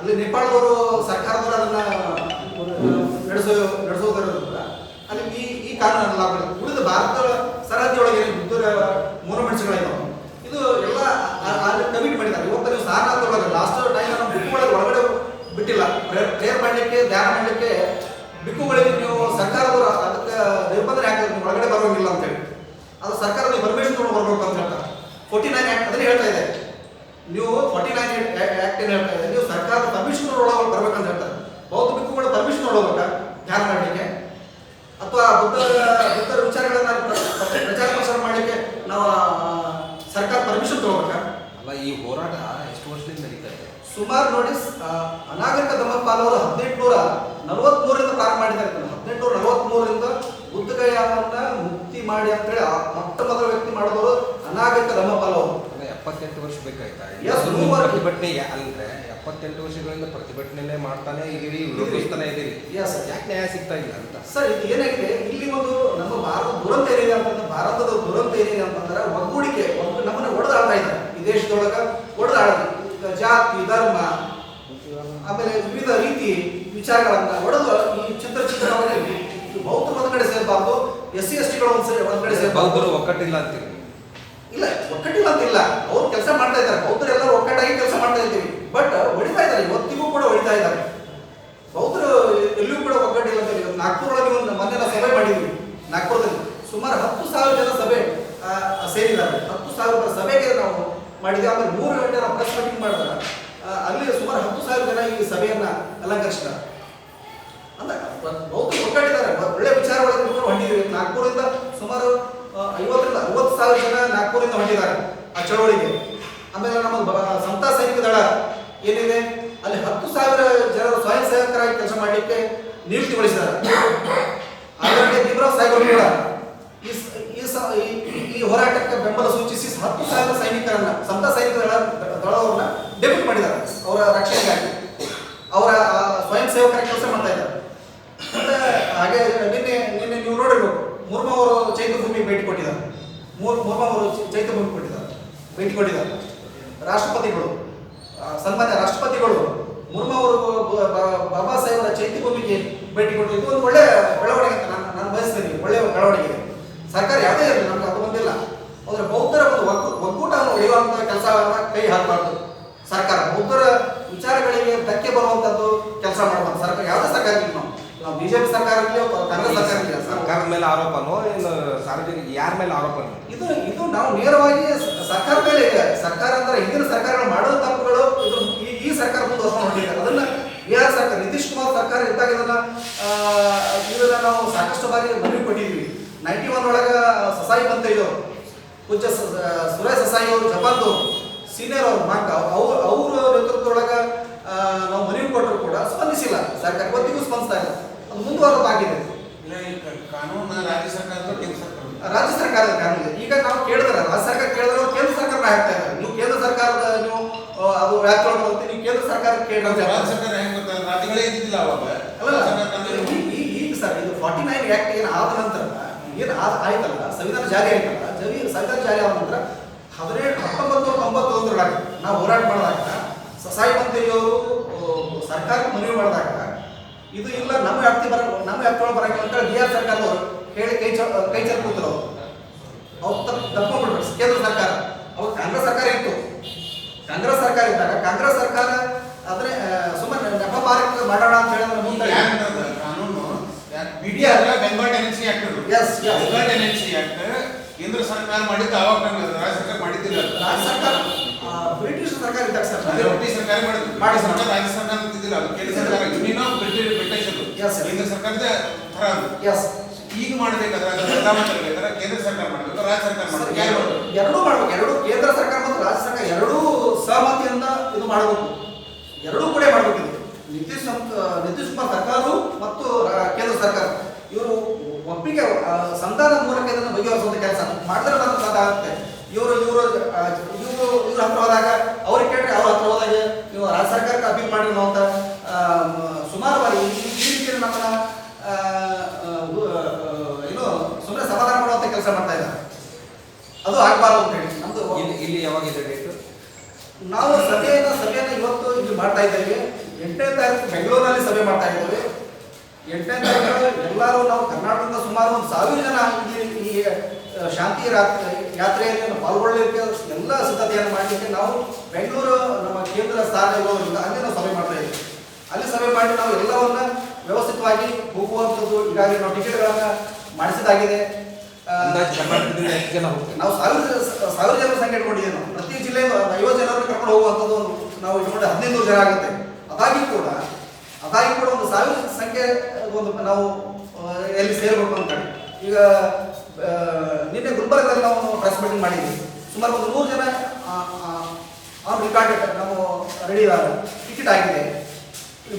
C: ಅಲ್ಲಿ ನೇಪಾಳದವರು ಸರ್ಕಾರದವರು ಅದನ್ನ ನಡೆಸೋ ನಡೆಸೋದರಿಂದ ಅಲ್ಲಿ ಈ ಈ ಕಾನೂನು ಲಾಭ ಉಳಿದ ಭಾರತದ ಸರಹದ್ದಿಯೊಳಗೆ ಬುದ್ಧರ ಮೂರಮೆಂಟ್ಸ್ಗಳಿದಾವೆ ಇದು ಎಲ್ಲ ಕಮಿಟ್ ಮಾಡಿದ್ದಾರೆ. ಇವತ್ತು ನೀವು ಸಾರನಾಥದೊಳಗೆ ಲಾಸ್ಟ್ ಟೈಮ್ ನಮ್ಮ ಬಿಕ್ಕು ಒಳಗೆ ಒಳಗಡೆ ಬಿಟ್ಟಿಲ್ಲ. ಪ್ರೇಯರ್ ಮಾಡಲಿಕ್ಕೆ ಧ್ಯಾನ ಮಾಡಲಿಕ್ಕೆ ಬಿಕ್ಕುಗಳಿಗೆ ಬರೋಂಗಿಲ್ಲ ಅಂತೇಳಿ ಅದು ಸರ್ಕಾರದ ಪರ್ಮಿಷನ್ ತೊಗೊಂಡು ಬರ್ಬೇಕು ಅಂತ ಹೇಳ್ತಾರೆ. ಫೋರ್ಟಿ ನೈನ್ ಆ್ಯಕ್ಟ್ ಅದನ್ನೇ ಹೇಳ್ತಾ ಇದೆ ನೀವು ಫಾರ್ಟಿ ನೈನ್ ಆಕ್ಟ್ ಏನು ಹೇಳ್ತಾ ಇದೆ ನೀವು ಸರ್ಕಾರದ ಪರ್ಮಿಷನ್ ಒಳಗೆ ಬರ್ಬೇಕಂತ ಹೇಳ್ತಾರೆ. ಬೌದ್ಧ ಕೂಡ ಪರ್ಮಿಷನ್ ಒಳಗೋಗ ಧ್ಯಾನ ಮಾಡಲಿಕ್ಕೆ? ಅಥವಾ ಬುದ್ಧ ಬುದ್ಧರ ವಿಚಾರಗಳನ್ನ ಪ್ರ- ಪ್ರ- ಪ್ರಚಾರ ಪ್ರಸಾರ ಮಾಡಲಿಕ್ಕೆ ನಾವು ಸರ್ಕಾರ ಪರ್ಮಿಷನ್ ತಗೋಬೇಕಾ?
D: ಅಲ್ಲ ಈ ಹೋರಾಟ ಎಷ್ಟು ವರ್ಷದಿಂದ ನಡೀತಾ ಇದೆ?
C: ಸುಮಾರು ನೋಡಿ ಅನಾಗರಿಕ ಧರ್ಮಪಾಲ ಅವರು ಹದಿನೆಂಟುನೂರ ನಲವತ್ಮೂರರಿಂದ ಪ್ರಾರಂಭ ಮಾಡಿದ್ದಾರೆ. ಹದಿನೆಂಟುನೂರ ನಲವತ್ಮೂರರಿಂದ ಬುದ್ಧಗಯಾವನ್ನ ಮುಕ್ತಿ ಮಾಡಿ ಅಂತೇಳಿ ಮೊಟ್ಟ ಮೊದಲ ವ್ಯಕ್ತಿ ಮಾಡಿದವರು ಅನಾಗರಿಕ ಧರ್ಮಪಾಲ ಅವರು
D: ಎಪ್ಪತ್ತೆಂಟು ವರ್ಷ ಬೇಕಾಯ್ತಾ? ಪ್ರತಿಭಟನೆ ಅಂದ್ರೆ ಎಪ್ಪತ್ತೆಂಟು ವರ್ಷಗಳಿಂದ ಪ್ರತಿಭಟನೆ ಮಾಡ್ತಾನೆ ಇದೀರಿ ವಿರೋಧಿಸ್ತಾನೆ ಇದೀರಿ. ಯಾಕೆ ನ್ಯಾಯ ಸಿಗ್ತಾ ಇಲ್ಲ ಅಂತ?
C: ಸರ್ ಇದು ಏನಾಗಿದೆ? ಇಲ್ಲಿ ಒಂದು ನಮ್ಮ ಭಾರತ ದುರಂತ ಏನಿದೆ ಅಂತಂದ್ರೆ ಭಾರತದ ದುರಂತ ಏನಿದೆ ಅಂತಂದ್ರೆ ಒಗ್ಗೂಡಿಕೆ ಒಂದು ನಮ್ಮನ್ನ ಒಡೆದಾಡ್ತಾ ಇದೆ ಈ ದೇಶದೊಳಗ ಒಡೆದಾಡೋದು ಜಾತಿ ಧರ್ಮ ಆಮೇಲೆ ವಿವಿಧ ರೀತಿ ವಿಚಾರಗಳನ್ನ ಒಡೆದು ಈ ಚಿತ್ರ ಚಿತ್ರವಾಗಿ ಬೌದ್ಧ ಒಂದ್ ಕಡೆ ಸೇರಬಾರ್ದು ಎಸ್ ಸಿ ಎಸ್ ಟಿಗಳು ಒಂದ್ ಒಂದ್ ಕಡೆ ಸೇರಬಾರ್ದು.
D: ಒಕ್ಕಟ್ಟಿಲ್ಲ ಅಂತೀರಿ.
C: ಇಲ್ಲ ಒಕ್ಕಟ್ಟಿಲ್ಲ ಅಂತಿಲ್ಲ. ಅವ್ರು ಕೆಲಸ ಮಾಡ್ತಾ ಇದ್ದಾರೆ. ಬೌದ್ಧರು ಎಲ್ಲರೂ ಒಕ್ಕಟ್ಟಾಗಿ ಕೆಲಸ ಮಾಡ್ತಾ ಇದ್ದೀವಿ. ಬಟ್ ಹೊಡಿತಾ ಇದ್ದಾರೆ. ಇವತ್ತಿಗೂ ಕೂಡ ಹೊಡಿತಾ ಇದ್ದಾರೆ. ಬೌದ್ಧರು ಎಲ್ಲಿಯೂ ಕೂಡ ಒಗ್ಗಟ್ಟಿಲ್ಲ ಅಂತ ಇವತ್ತು ನಾಗ್ಪುರೊಳಗೆ ಒಂದು ಮೊನ್ನೆ ಸಭೆ ಮಾಡಿದ್ವಿ. ನಾಗ್ಪುರದಲ್ಲಿ ಸುಮಾರು ಹತ್ತು ಸಾವಿರ ಜನ ಸಭೆ ಸೇರಿದ್ದಾರೆ. ಹತ್ತು ಸಾವಿರ ಸಭೆಗೆ ನಾವು ಮಾಡಿದ್ವಿ. ಆಮೇಲೆ ಮೂರು ಗಂಟೆ ನಾವು ಪ್ರೆಸ್ ಮೀಟಿಂಗ್ ಮಾಡಿದಾಗ ಅಲ್ಲಿ ಸುಮಾರು ಹತ್ತು ಸಾವಿರ ಜನ ಈ ಸಭೆಯನ್ನ ಅಲಂಕರಿಸಿದ್ದಾರೆ. ಅಂದ್ರೆ ಬೌದ್ಧರು ಒಗ್ಗಟ್ಟಿದ್ದಾರೆ ಒಳ್ಳೆ ವಿಚಾರಗಳನ್ನು ಇಟ್ಕೊಂಡು ಹೊಂಟಿದ್ವಿ ನಾಗ್ಪುರದಿಂದ ಸುಮಾರು ಐವತ್ತರಿಂದ ಅರವತ್ತು ಸಾವಿರ ಜನ ನಾಗ್ಪುರಿಂದ ಹೊಂಟಿದ್ದಾರೆ ಆ ಚಳವಳಿಗೆ. ಆಮೇಲೆ ನಮ್ಮ ಸಂತ ಸೈನಿಕ ದಳ ಏನಿದೆ? ಅಲ್ಲಿ ಹತ್ತು ಸಾವಿರ ಜನರು ಸ್ವಯಂ ಸೇವಕರಾಗಿ ಕೆಲಸ ಮಾಡಲಿಕ್ಕೆ ನಿಯುಕ್ತಿಗೊಳಿಸಿದ್ದಾರೆ ಅದರಲ್ಲಿ ಭೀಮರಾವ್ ಸಾಹೇಬರು ಕೂಡ ಈ ಹೋರಾಟಕ್ಕೆ ಬೆಂಬಲ ಸೂಚಿಸಿ ಹತ್ತು ಸಾವಿರ ಸೈನಿಕರನ್ನ ಸಂತ ಸೈನಿಕ ದಳ, ದಳವನ್ನ ಡೆಬಿಟ್ ಮಾಡಿದ್ದಾರೆ. ಅವರ ರಕ್ಷಣೆಗಾಗಿ. ಅವರ ಸ್ವಯಂ ಸೇವಕರ ಕೆಲಸ ಮಾಡ್ತಾ ಇದ್ದಾರೆ. ಹಾಗೆ ನಿನ್ನೆ ನಿನ್ನೆ ನೀವು ನೋಡಿರ್ಬೇಕು ಮುರ್ಮು ಅವರು ಚೈತ್ಯಭೂಮಿಗೆ ಭೇಟಿ ಕೊಟ್ಟಿದ್ದಾರೆ. ಮೂರ್, ಮುರ್ಮು ಅವರು ಚೈತ ಭೂಮಿ ಕೊಟ್ಟಿದ್ದಾರೆ. ಭೇಟಿ ಕೊಟ್ಟಿದ್ದಾರೆ. ರಾಷ್ಟ್ರಪತಿಗಳು ಸನ್ಮಾನ್ಯ ರಾಷ್ಟ್ರಪತಿಗಳು ಮುರ್ಮು ಅವರು ಬಾಬಾ ಸಾಹೇಬರ ಚೈತ್ಯಭೂಮಿಗೆ ಭೇಟಿ ಕೊಟ್ಟಿದ್ದು ಒಂದು ಒಳ್ಳೆ ಬೆಳವಣಿಗೆ ಅಂತ ನಾನು ನಾನು ಬಯಸ್ತೀನಿ ಒಳ್ಳೆ ಬೆಳವಣಿಗೆ. ಸರ್ಕಾರ ಯಾವುದೇ ಇರಲಿ, ನಮ್ಗೆ ಅದು ಒಂದಿಲ್ಲ ಆದರೆ ಬೌದ್ಧರ ಒಂದು ಒಗ್ಗು ಒಕ್ಕೂಟವನ್ನು ಒಡೆಯುವಂಥ ಕೆಲಸವನ್ನು ಕೈ ಹಾಕಬಾರ್ದು. ಸರ್ಕಾರ ಬೌದ್ಧರ ವಿಚಾರಗಳಿಗೆ ಧಕ್ಕೆ ಬರುವಂತದ್ದು ಕೆಲಸ ಮಾಡಬಾರ್ದು ಸರ್ಕಾರ, ಯಾವುದೇ ಸರ್ಕಾರ ನಾವು ಬಿಜೆಪಿ ಸರ್ಕಾರ ಕಾಂಗ್ರೆಸ್ ಸರ್ಕಾರ
D: ಸರ್ಕಾರದ ಮೇಲೆ ಆರೋಪನೋ ಏನು ಸಾರ್ವಜನಿಕ ಯಾರ ಮೇಲೆ ಆರೋಪ
C: ಇದು ಇದು ನಾವು ನೇರವಾಗಿ ಸರ್ಕಾರ ಮೇಲೆ ಇದೆ. ಸರ್ಕಾರ ಅಂದ್ರೆ ಹಿಂದಿನ ಸರ್ಕಾರಗಳು ಮಾಡೋ ತಪ್ಪುಗಳು ಇದು ಈ- ಸರ್ಕಾರ ಸರ್ಕಾರ ಮುಂದುವರ್ಸ್ಕೊಂಡು ಹೊಂಟಿದ್ದಾರೆ ಅದನ್ನ ಬಿಹಾರ್ ಸರ್ಕಾರ ನಿತೀಶ್ ಕುಮಾರ್ ಸರ್ಕಾರ ಇದ್ದಾಗ ಇದನ್ನ ಇದನ್ನ ನಾವು ಸಾಕಷ್ಟು ಬಾರಿ ಮನವಿ ಕೊಟ್ಟಿದ್ವಿ ನೈಂಟಿ ಒನ್ ಒಳಗ ಸಸಾಯಿ ಬಂತ ಇದು. ಪೂಜ್ಯ ಸುರೇಶ್ ಸಸಾಯಿ ಅವರು ಜಪಾನ್ದು ಸೀನಿಯರ್ ಅವರು ಮಕ್ಕ ಅವ್ರ ಅವ್ರ ನೇತೃತ್ವದೊಳಗ ನಾವು ಮನವಿ ಕೊಟ್ಟರು ಕೂಡ ಸ್ಪಂದಿಸಿಲ್ಲ. ಸರ್ಕಾರ ಗೊತ್ತಿಗೂ ಸ್ಪಂದಿಸ್ತಾ ಇಲ್ಲ. ಅದು ಮುಂದುವರೆದಾಗಿದೆ.
B: ಇಲ್ಲ ಈ ರಾಜ್ಯ ಸರ್ಕಾರದ ಕೇಂದ್ರ ಸರ್ಕಾರ
C: ರಾಜ್ಯ ಸರ್ಕಾರದ ಕಾನೂನು ಈಗ ನಾವು ಕೇಳಿದ್ರೆ ರಾಜ್ಯ ಸರ್ಕಾರ ಕೇಳಿದ್ರೆ ಕೇಂದ್ರ ಸರ್ಕಾರ ಹಾಕ್ತಾ ಇದ್ದಾರೆ. ನೀವು ಕೇಂದ್ರ ಸರ್ಕಾರದ ನೀವು ಅದು ವ್ಯಾಖ್ಯಾನ ಬರುತ್ತೆ ನೀವು ಕೇಂದ್ರ ಸರ್ಕಾರ ಕೇಳಿ
B: ರಾಜ್ಯ. ಸರ್ಕಾರ ಹೆಂಗ್ ಗೊತ್ತಲ್ಲ ರಾಜ್ಯಗಳೇ ಇದ್ದಿದ್ದಿಲ್ಲ ಅವಾಗ.
C: ಈಗ ಸರ್ ಇದು ಫಾರ್ಟಿ ನೈನ್ ಆಕ್ಟ್ ಏನು ಆದ ನಂತರ ಏನು ಆಯ್ತಲ್ಲ ಸಂವಿಧಾನ ಜಾರಿ ಆಯ್ತಲ್ಲ ಜವಿ ಸಂವಿಧಾನ ಜಾರಿ ಆದ ನಂತರ ಹದಿನೇಳು ಹತ್ತೊಂಬತ್ತು ನೂರ ತೊಂಬತ್ತೊಂದರಾಗ ನಾವು ಹೋರಾಟ ಮಾಡಿದಾಗ ಸಸಾಯಿ ಮಂತ್ರಿಯವರು ಸರ್ಕಾರಕ್ಕೆ ಮನವಿ ಮಾಡಿದಾಗ ಇದು ಇಲ್ಲ ನಮ್ಮ ವ್ಯಾಪ್ತಿ ಬರ ನಮ್ಮ ವ್ಯಾಪ್ತಿಯೊಳಗೆ ಬರಂಗಿಲ್ಲ ಅಂತ ಬಿಹಾರ್ ಸರ್ಕಾರದವರು ಹೇಳಿ ಕೈ ಚ ಕೈ ಚರ್ ಕೂತರು ಅವ್ರು. ತಪ್ಪು ತಪ್ಪಿಬಿಡ್ಬೇಕು ಕೇಂದ್ರ ಸರ್ಕಾರ. ಅವ್ರು ಕಾಂಗ್ರೆಸ್ ಸರ್ಕಾರ ಇತ್ತು. ಕಾಂಗ್ರೆಸ್ ಸರ್ಕಾರ ಇದ್ದಾಗ ಕಾಂಗ್ರೆಸ್ ಸರ್ಕಾರ ಅಂದ್ರೆ ಸುಮ್ಮನೆ ನೆಪ ಮಾರಕ್ಕೆ ಮಾಡೋಣ ಅಂತ
B: ಹೇಳಿದ್ರೆ
C: ಮುಂದೆ
B: ಕಾನೂನು BDR Bengal
C: tenancy act.
B: Bengal tenancy act ಕೇಂದ್ರ ಸರ್ಕಾರ ಮಾಡಿದ್ದು ಅವಾಗ ರಾಜ್ಯ ಸರ್ಕಾರ ಮಾಡಿದ್ದಿಲ್ಲ.
C: ರಾಜ್ಯ ಸರ್ಕಾರ ಬ್ರಿಟಿಷ್ ಸರ್ಕಾರ ಇದ್ದಾಗ ಸರ್
B: ಅದು ಬ್ರಿಟಿಷ್ ಸರ್ಕಾರ ಮಾಡಿದ್ರು
C: ಮಾಡಿ
B: ಸರ್ ಸರ್ಕಾರ ರಾಜ್ಯ ಸರ್ಕಾರ ಅಂತಿದ್ದಿಲ್ಲ ಅದು ಕೇಂದ್ರ ಸರ್ಕಾರ ಯೂನಿಯನ್ ಆಫ್ ಬ್ರಿಟಿಷ್ ಬ್ರಿಟಿಷ್ ಅದು.
C: Sir sir.
B: ಕೇಂದ್ರ ಸರ್ಕಾರದ ಥರ
C: ಎಸ್
B: ಈಗ ಮಾಡಬೇಕಾದ್ರೆ ಅದರ ಬದಲಾವಣೆ ಮಾಡಬೇಕಾದ್ರೆ ಕೇಂದ್ರ ಸರ್ಕಾರ ಮಾಡಬೇಕು ರಾಜ್ಯ ಸರ್ಕಾರ ಮಾಡಬೇಕು. ಯಾರು?
C: ಎರಡೂ ಮಾಡಬೇಕು. ಎರಡು ಕೇಂದ್ರ ಸರ್ಕಾರ ಮತ್ತು ರಾಜ್ಯ ಸರ್ಕಾರ ಎರಡೂ ಸಹಮತಿಯಿಂದ ಇದು ಮಾಡಬೇಕು. ಎರಡೂ ಕೂಡ ಮಾಡಬೇಕು ಇದು. ನಿತೀಶ್ ನಿತೀಶ್ ಕುಮಾರ್ ಸರ್ಕಾರವು ಮತ್ತು ಕೇಂದ್ರ ಸರ್ಕಾರ. ಇವರು ಒಪ್ಪಿಗೆ ಸಂತಾನ ಸಂಧಾನ ಮೂಲಕ ಇದನ್ನು ಬಗೆಹರಿಸುವಂತ ಕೆಲಸ ಮಾಡಿದ್ರೆ ಸಾಧ್ಯ ಆಗುತ್ತೆ ಇವರು ಇವರು ಇವರು ಇವ್ರ ಹತ್ರ ಹೋದಾಗ ಅವ್ರಿಗೆ ಕೇಳ್ರಿ ಅವ್ರ ಹತ್ರ ಹೋದಾಗ ನೀವು ರಾಜ್ಯ ಸರ್ಕಾರಕ್ಕೆ ಅಪೀಲ್ ಮಾಡಿ ನಾವು ಅಂತ ಆ, ಮ- ಸುಮಾರು ಬಾರಿ ಈ ಈ ರೀತಿ ನಮ್ಮನ್ನ ಆ, ಆ, ಉ- ಆ, ಏನು ಸುಮ್ಮನೆ ಸಮಾಧಾನ ಮಾಡುವಂತ ಕೆಲಸ ಮಾಡ್ತಾ ಇದ್ದಾರೆ ಅದು ಆಗಬಾರ್ದು ಅಂತ ಹೇಳಿ ನಮ್ದು
D: ಇಲ್ಲಿ ಇಲ್ಲಿ ಯಾವಾಗಿದೆ ಡೇಟ್
C: ನಾವು ಸಭೆಯನ್ನ ಸಭೆಯನ್ನ ಇವತ್ತು ಇಲ್ಲಿ ಮಾಡ್ತಾ ಇದ್ದೇವೆ ಎಂಟನೇ ತಾರೀಕು ಬೆಂಗಳೂರಿನಲ್ಲಿ ಸಭೆ ಮಾಡ್ತಾ ಇದ್ದೇವೆ ಎಂಟನೇ ತಾರೀಕು ಎಲ್ಲರೂ ನಾವು ಕರ್ನಾಟಕದಿಂದ ಸುಮಾರು ಒಂದು ಸಾವಿರ ಜನ ಇಲ್ಲಿ ಈ ಆ, ಶಾಂತಿ ರಾತ್ರಿ ಯಾತ್ರೆಯಲ್ಲಿ ನಾವು ಪಾಲ್ಗೊಳ್ಳಲಿಕ್ಕೆ ಎಲ್ಲ ಸಿದ್ಧತೆಯನ್ನು ಮಾಡಲಿಕ್ಕೆ ನಾವು ಬೆಂಗಳೂರು ನಮ್ಮ ಕೇಂದ್ರ ಸ್ಥಾನ ಇರೋದ್ರಿಂದ ಅಲ್ಲಿ ನಾವು ಸಭೆ ಮಾಡ್ತಾ ಇದ್ದೇವೆ ಅಲ್ಲಿ ಸಭೆ ಮಾಡಿ ನಾವು ಎಲ್ಲವನ್ನ ವ್ಯವಸ್ಥಿತವಾಗಿ ಹೋಗುವಂಥದ್ದು ಈಗಾಗಲೇ ನಾವು ಟಿಕೆಟ್ಗಳನ್ನು ಮಾಡಿಸಿದಾಗಿದೆ ಆ,
D: ಅಂದಾಜು ಕರ್ನಾಟಕದಿಂದ ಎಷ್ಟು ಜನ ಹೋಗ್ತಾರೆ
C: ನಾವು ಸಾವಿರ ಜನ- ಸಾವಿರ ಜನರ ಸಂಖ್ಯೆ ಇಟ್ಕೊಂಡಿದ್ದೀವಿ ನಾವು ಪ್ರತಿ ಜಿಲ್ಲೆಯಿಂದ ಒಂದು ಐವತ್ತು ಜನರನ್ನು ಕರ್ಕೊಂಡು ಹೋಗುವಂಥದ್ದು ಒಂದು ನಾವು ಇಟ್ಕೊಂಡು ಹದಿನೈದು ನೂರು ಜನ ಆಗುತ್ತೆ ಅದಾಗಿ ಕೂಡ ಅದಾಗಿ ಕೂಡ ಒಂದು ಸಾವಿರ ಸಂಖ್ಯೆ ಒಂದು ನಾವು ಆ, ಎಲ್ಲಿ ಸೇರ್ಬೇಕು ಅಂತ ಹೇಳಿ. ಈಗ ನಿನ್ನೆ ಗುಲ್ಬರ್ಗದಲ್ಲಿ ನಾವು ಪ್ರೆಸ್ ಮೀಟಿಂಗ್ ಮಾಡಿದ್ವಿ. ಸುಮಾರು ಒಂದು ನೂರು ಜನ ಆನ್ ರಿಕಾರ್ಡೆಡ್ ನಾವು ರೆಡಿ ಟಿಕೆಟ್ ಆಗಿದೆ.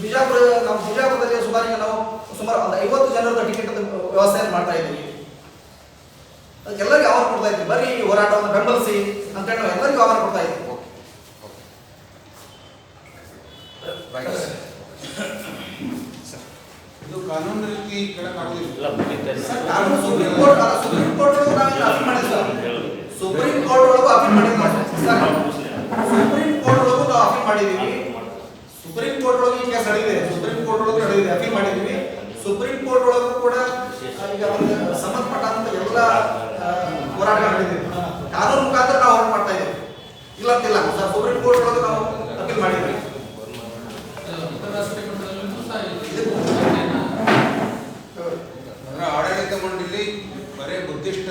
C: ಬಿಜಾಪುರ ನಮ್ಮ ಬಿಜಾಪುರದಲ್ಲಿ ಸುಮಾರು ಈಗ ನಾವು ಸುಮಾರು ಒಂದು ಐವತ್ತು ಜನರದ ಟಿಕೆಟ್ ವ್ಯವಸ್ಥೆಯನ್ನು ಮಾಡ್ತಾ ಇದ್ದೀವಿ. ಅದಕ್ಕೆಲ್ಲರಿಗೂ ಆಫರ್ ಕೊಡ್ತಾ ಇದ್ದೀವಿ. ಬರೀ ಹೋರಾಟವನ್ನು ಬೆಂಬಲಿಸಿ ಅಂತೇಳಿ ನಾವು ಎಲ್ಲರಿಗೂ ಆಫರ್ ಕೊಡ್ತಾ ಇದ್ವಿ
D: ಓಕೆ ಓಕೆ
B: ಇದು ಕಾನೂನು ರೀತಿ ಕೆಳಕಾಗೋದಿಲ್ಲ
C: ಸರ್, ನಾನು ಸುಪ್ರೀಂ ಕೋರ್ಟ್ ಅಲ್ಲ, ಸುಪ್ರೀಂ ಕೋರ್ಟ್ ಒಳಗೂ ನಾವು ಅಪೀಲ್ ಮಾಡಿದ್ವಿ ಸುಪ್ರೀಂ ಕೋರ್ಟ್ ಒಳಗೂ ಅಪೀಲ್ ಮಾಡಿದ್ವಿ ನಾವು. ಸರ್. ಸುಪ್ರೀಂ ಕೋರ್ಟ್ ಒಳಗೂ ನಾವು ಅಪೀಲ್ ಮಾಡಿದೀವಿ ಸುಪ್ರೀಂ ಕೋರ್ಟ್ ಒಳಗೆ ಈ ಕೇಸ್ ನಡೆದಿದೆ. ಸುಪ್ರೀಂ ಕೋರ್ಟ್ ಒಳಗೂ ನಡೆದಿದೆ. ಅಪೀಲ್ ಮಾಡಿದ್ದೀವಿ. ಸುಪ್ರೀಂ ಕೋರ್ಟ್ ಒಳಗೂ ಕೂಡ ಈಗ ಸಂಬಂಧಪಟ್ಟಂತ ಎಲ್ಲ ಹೋರಾಟ ನಡೆದಿದೆ. ಕಾನೂನು ಮುಖಾಂತರ ನಾವು ಹೋರಾಟ ಮಾಡ್ತಾ ಇದ್ದೀವಿ. ಇಲ್ಲ ಅಂತಿಲ್ಲ ಸರ್ ಸುಪ್ರೀಂ ಕೋರ್ಟ್ ಒಳಗೂ ನಾವು ಅಪೀಲ್ ಮಾಡಿದ್ದೀವಿ
F: ಅಂತಾರಾಷ್ಟ್ರೀಯ ಮಟ್ಟದಲ್ಲೂ ಸಹ ಇದು
B: ಅಂದ್ರೆ ಆಡಳಿತ ಮಂಡಳಿ ಬರೇ ಬುದ್ಧಿಸ್ಟ್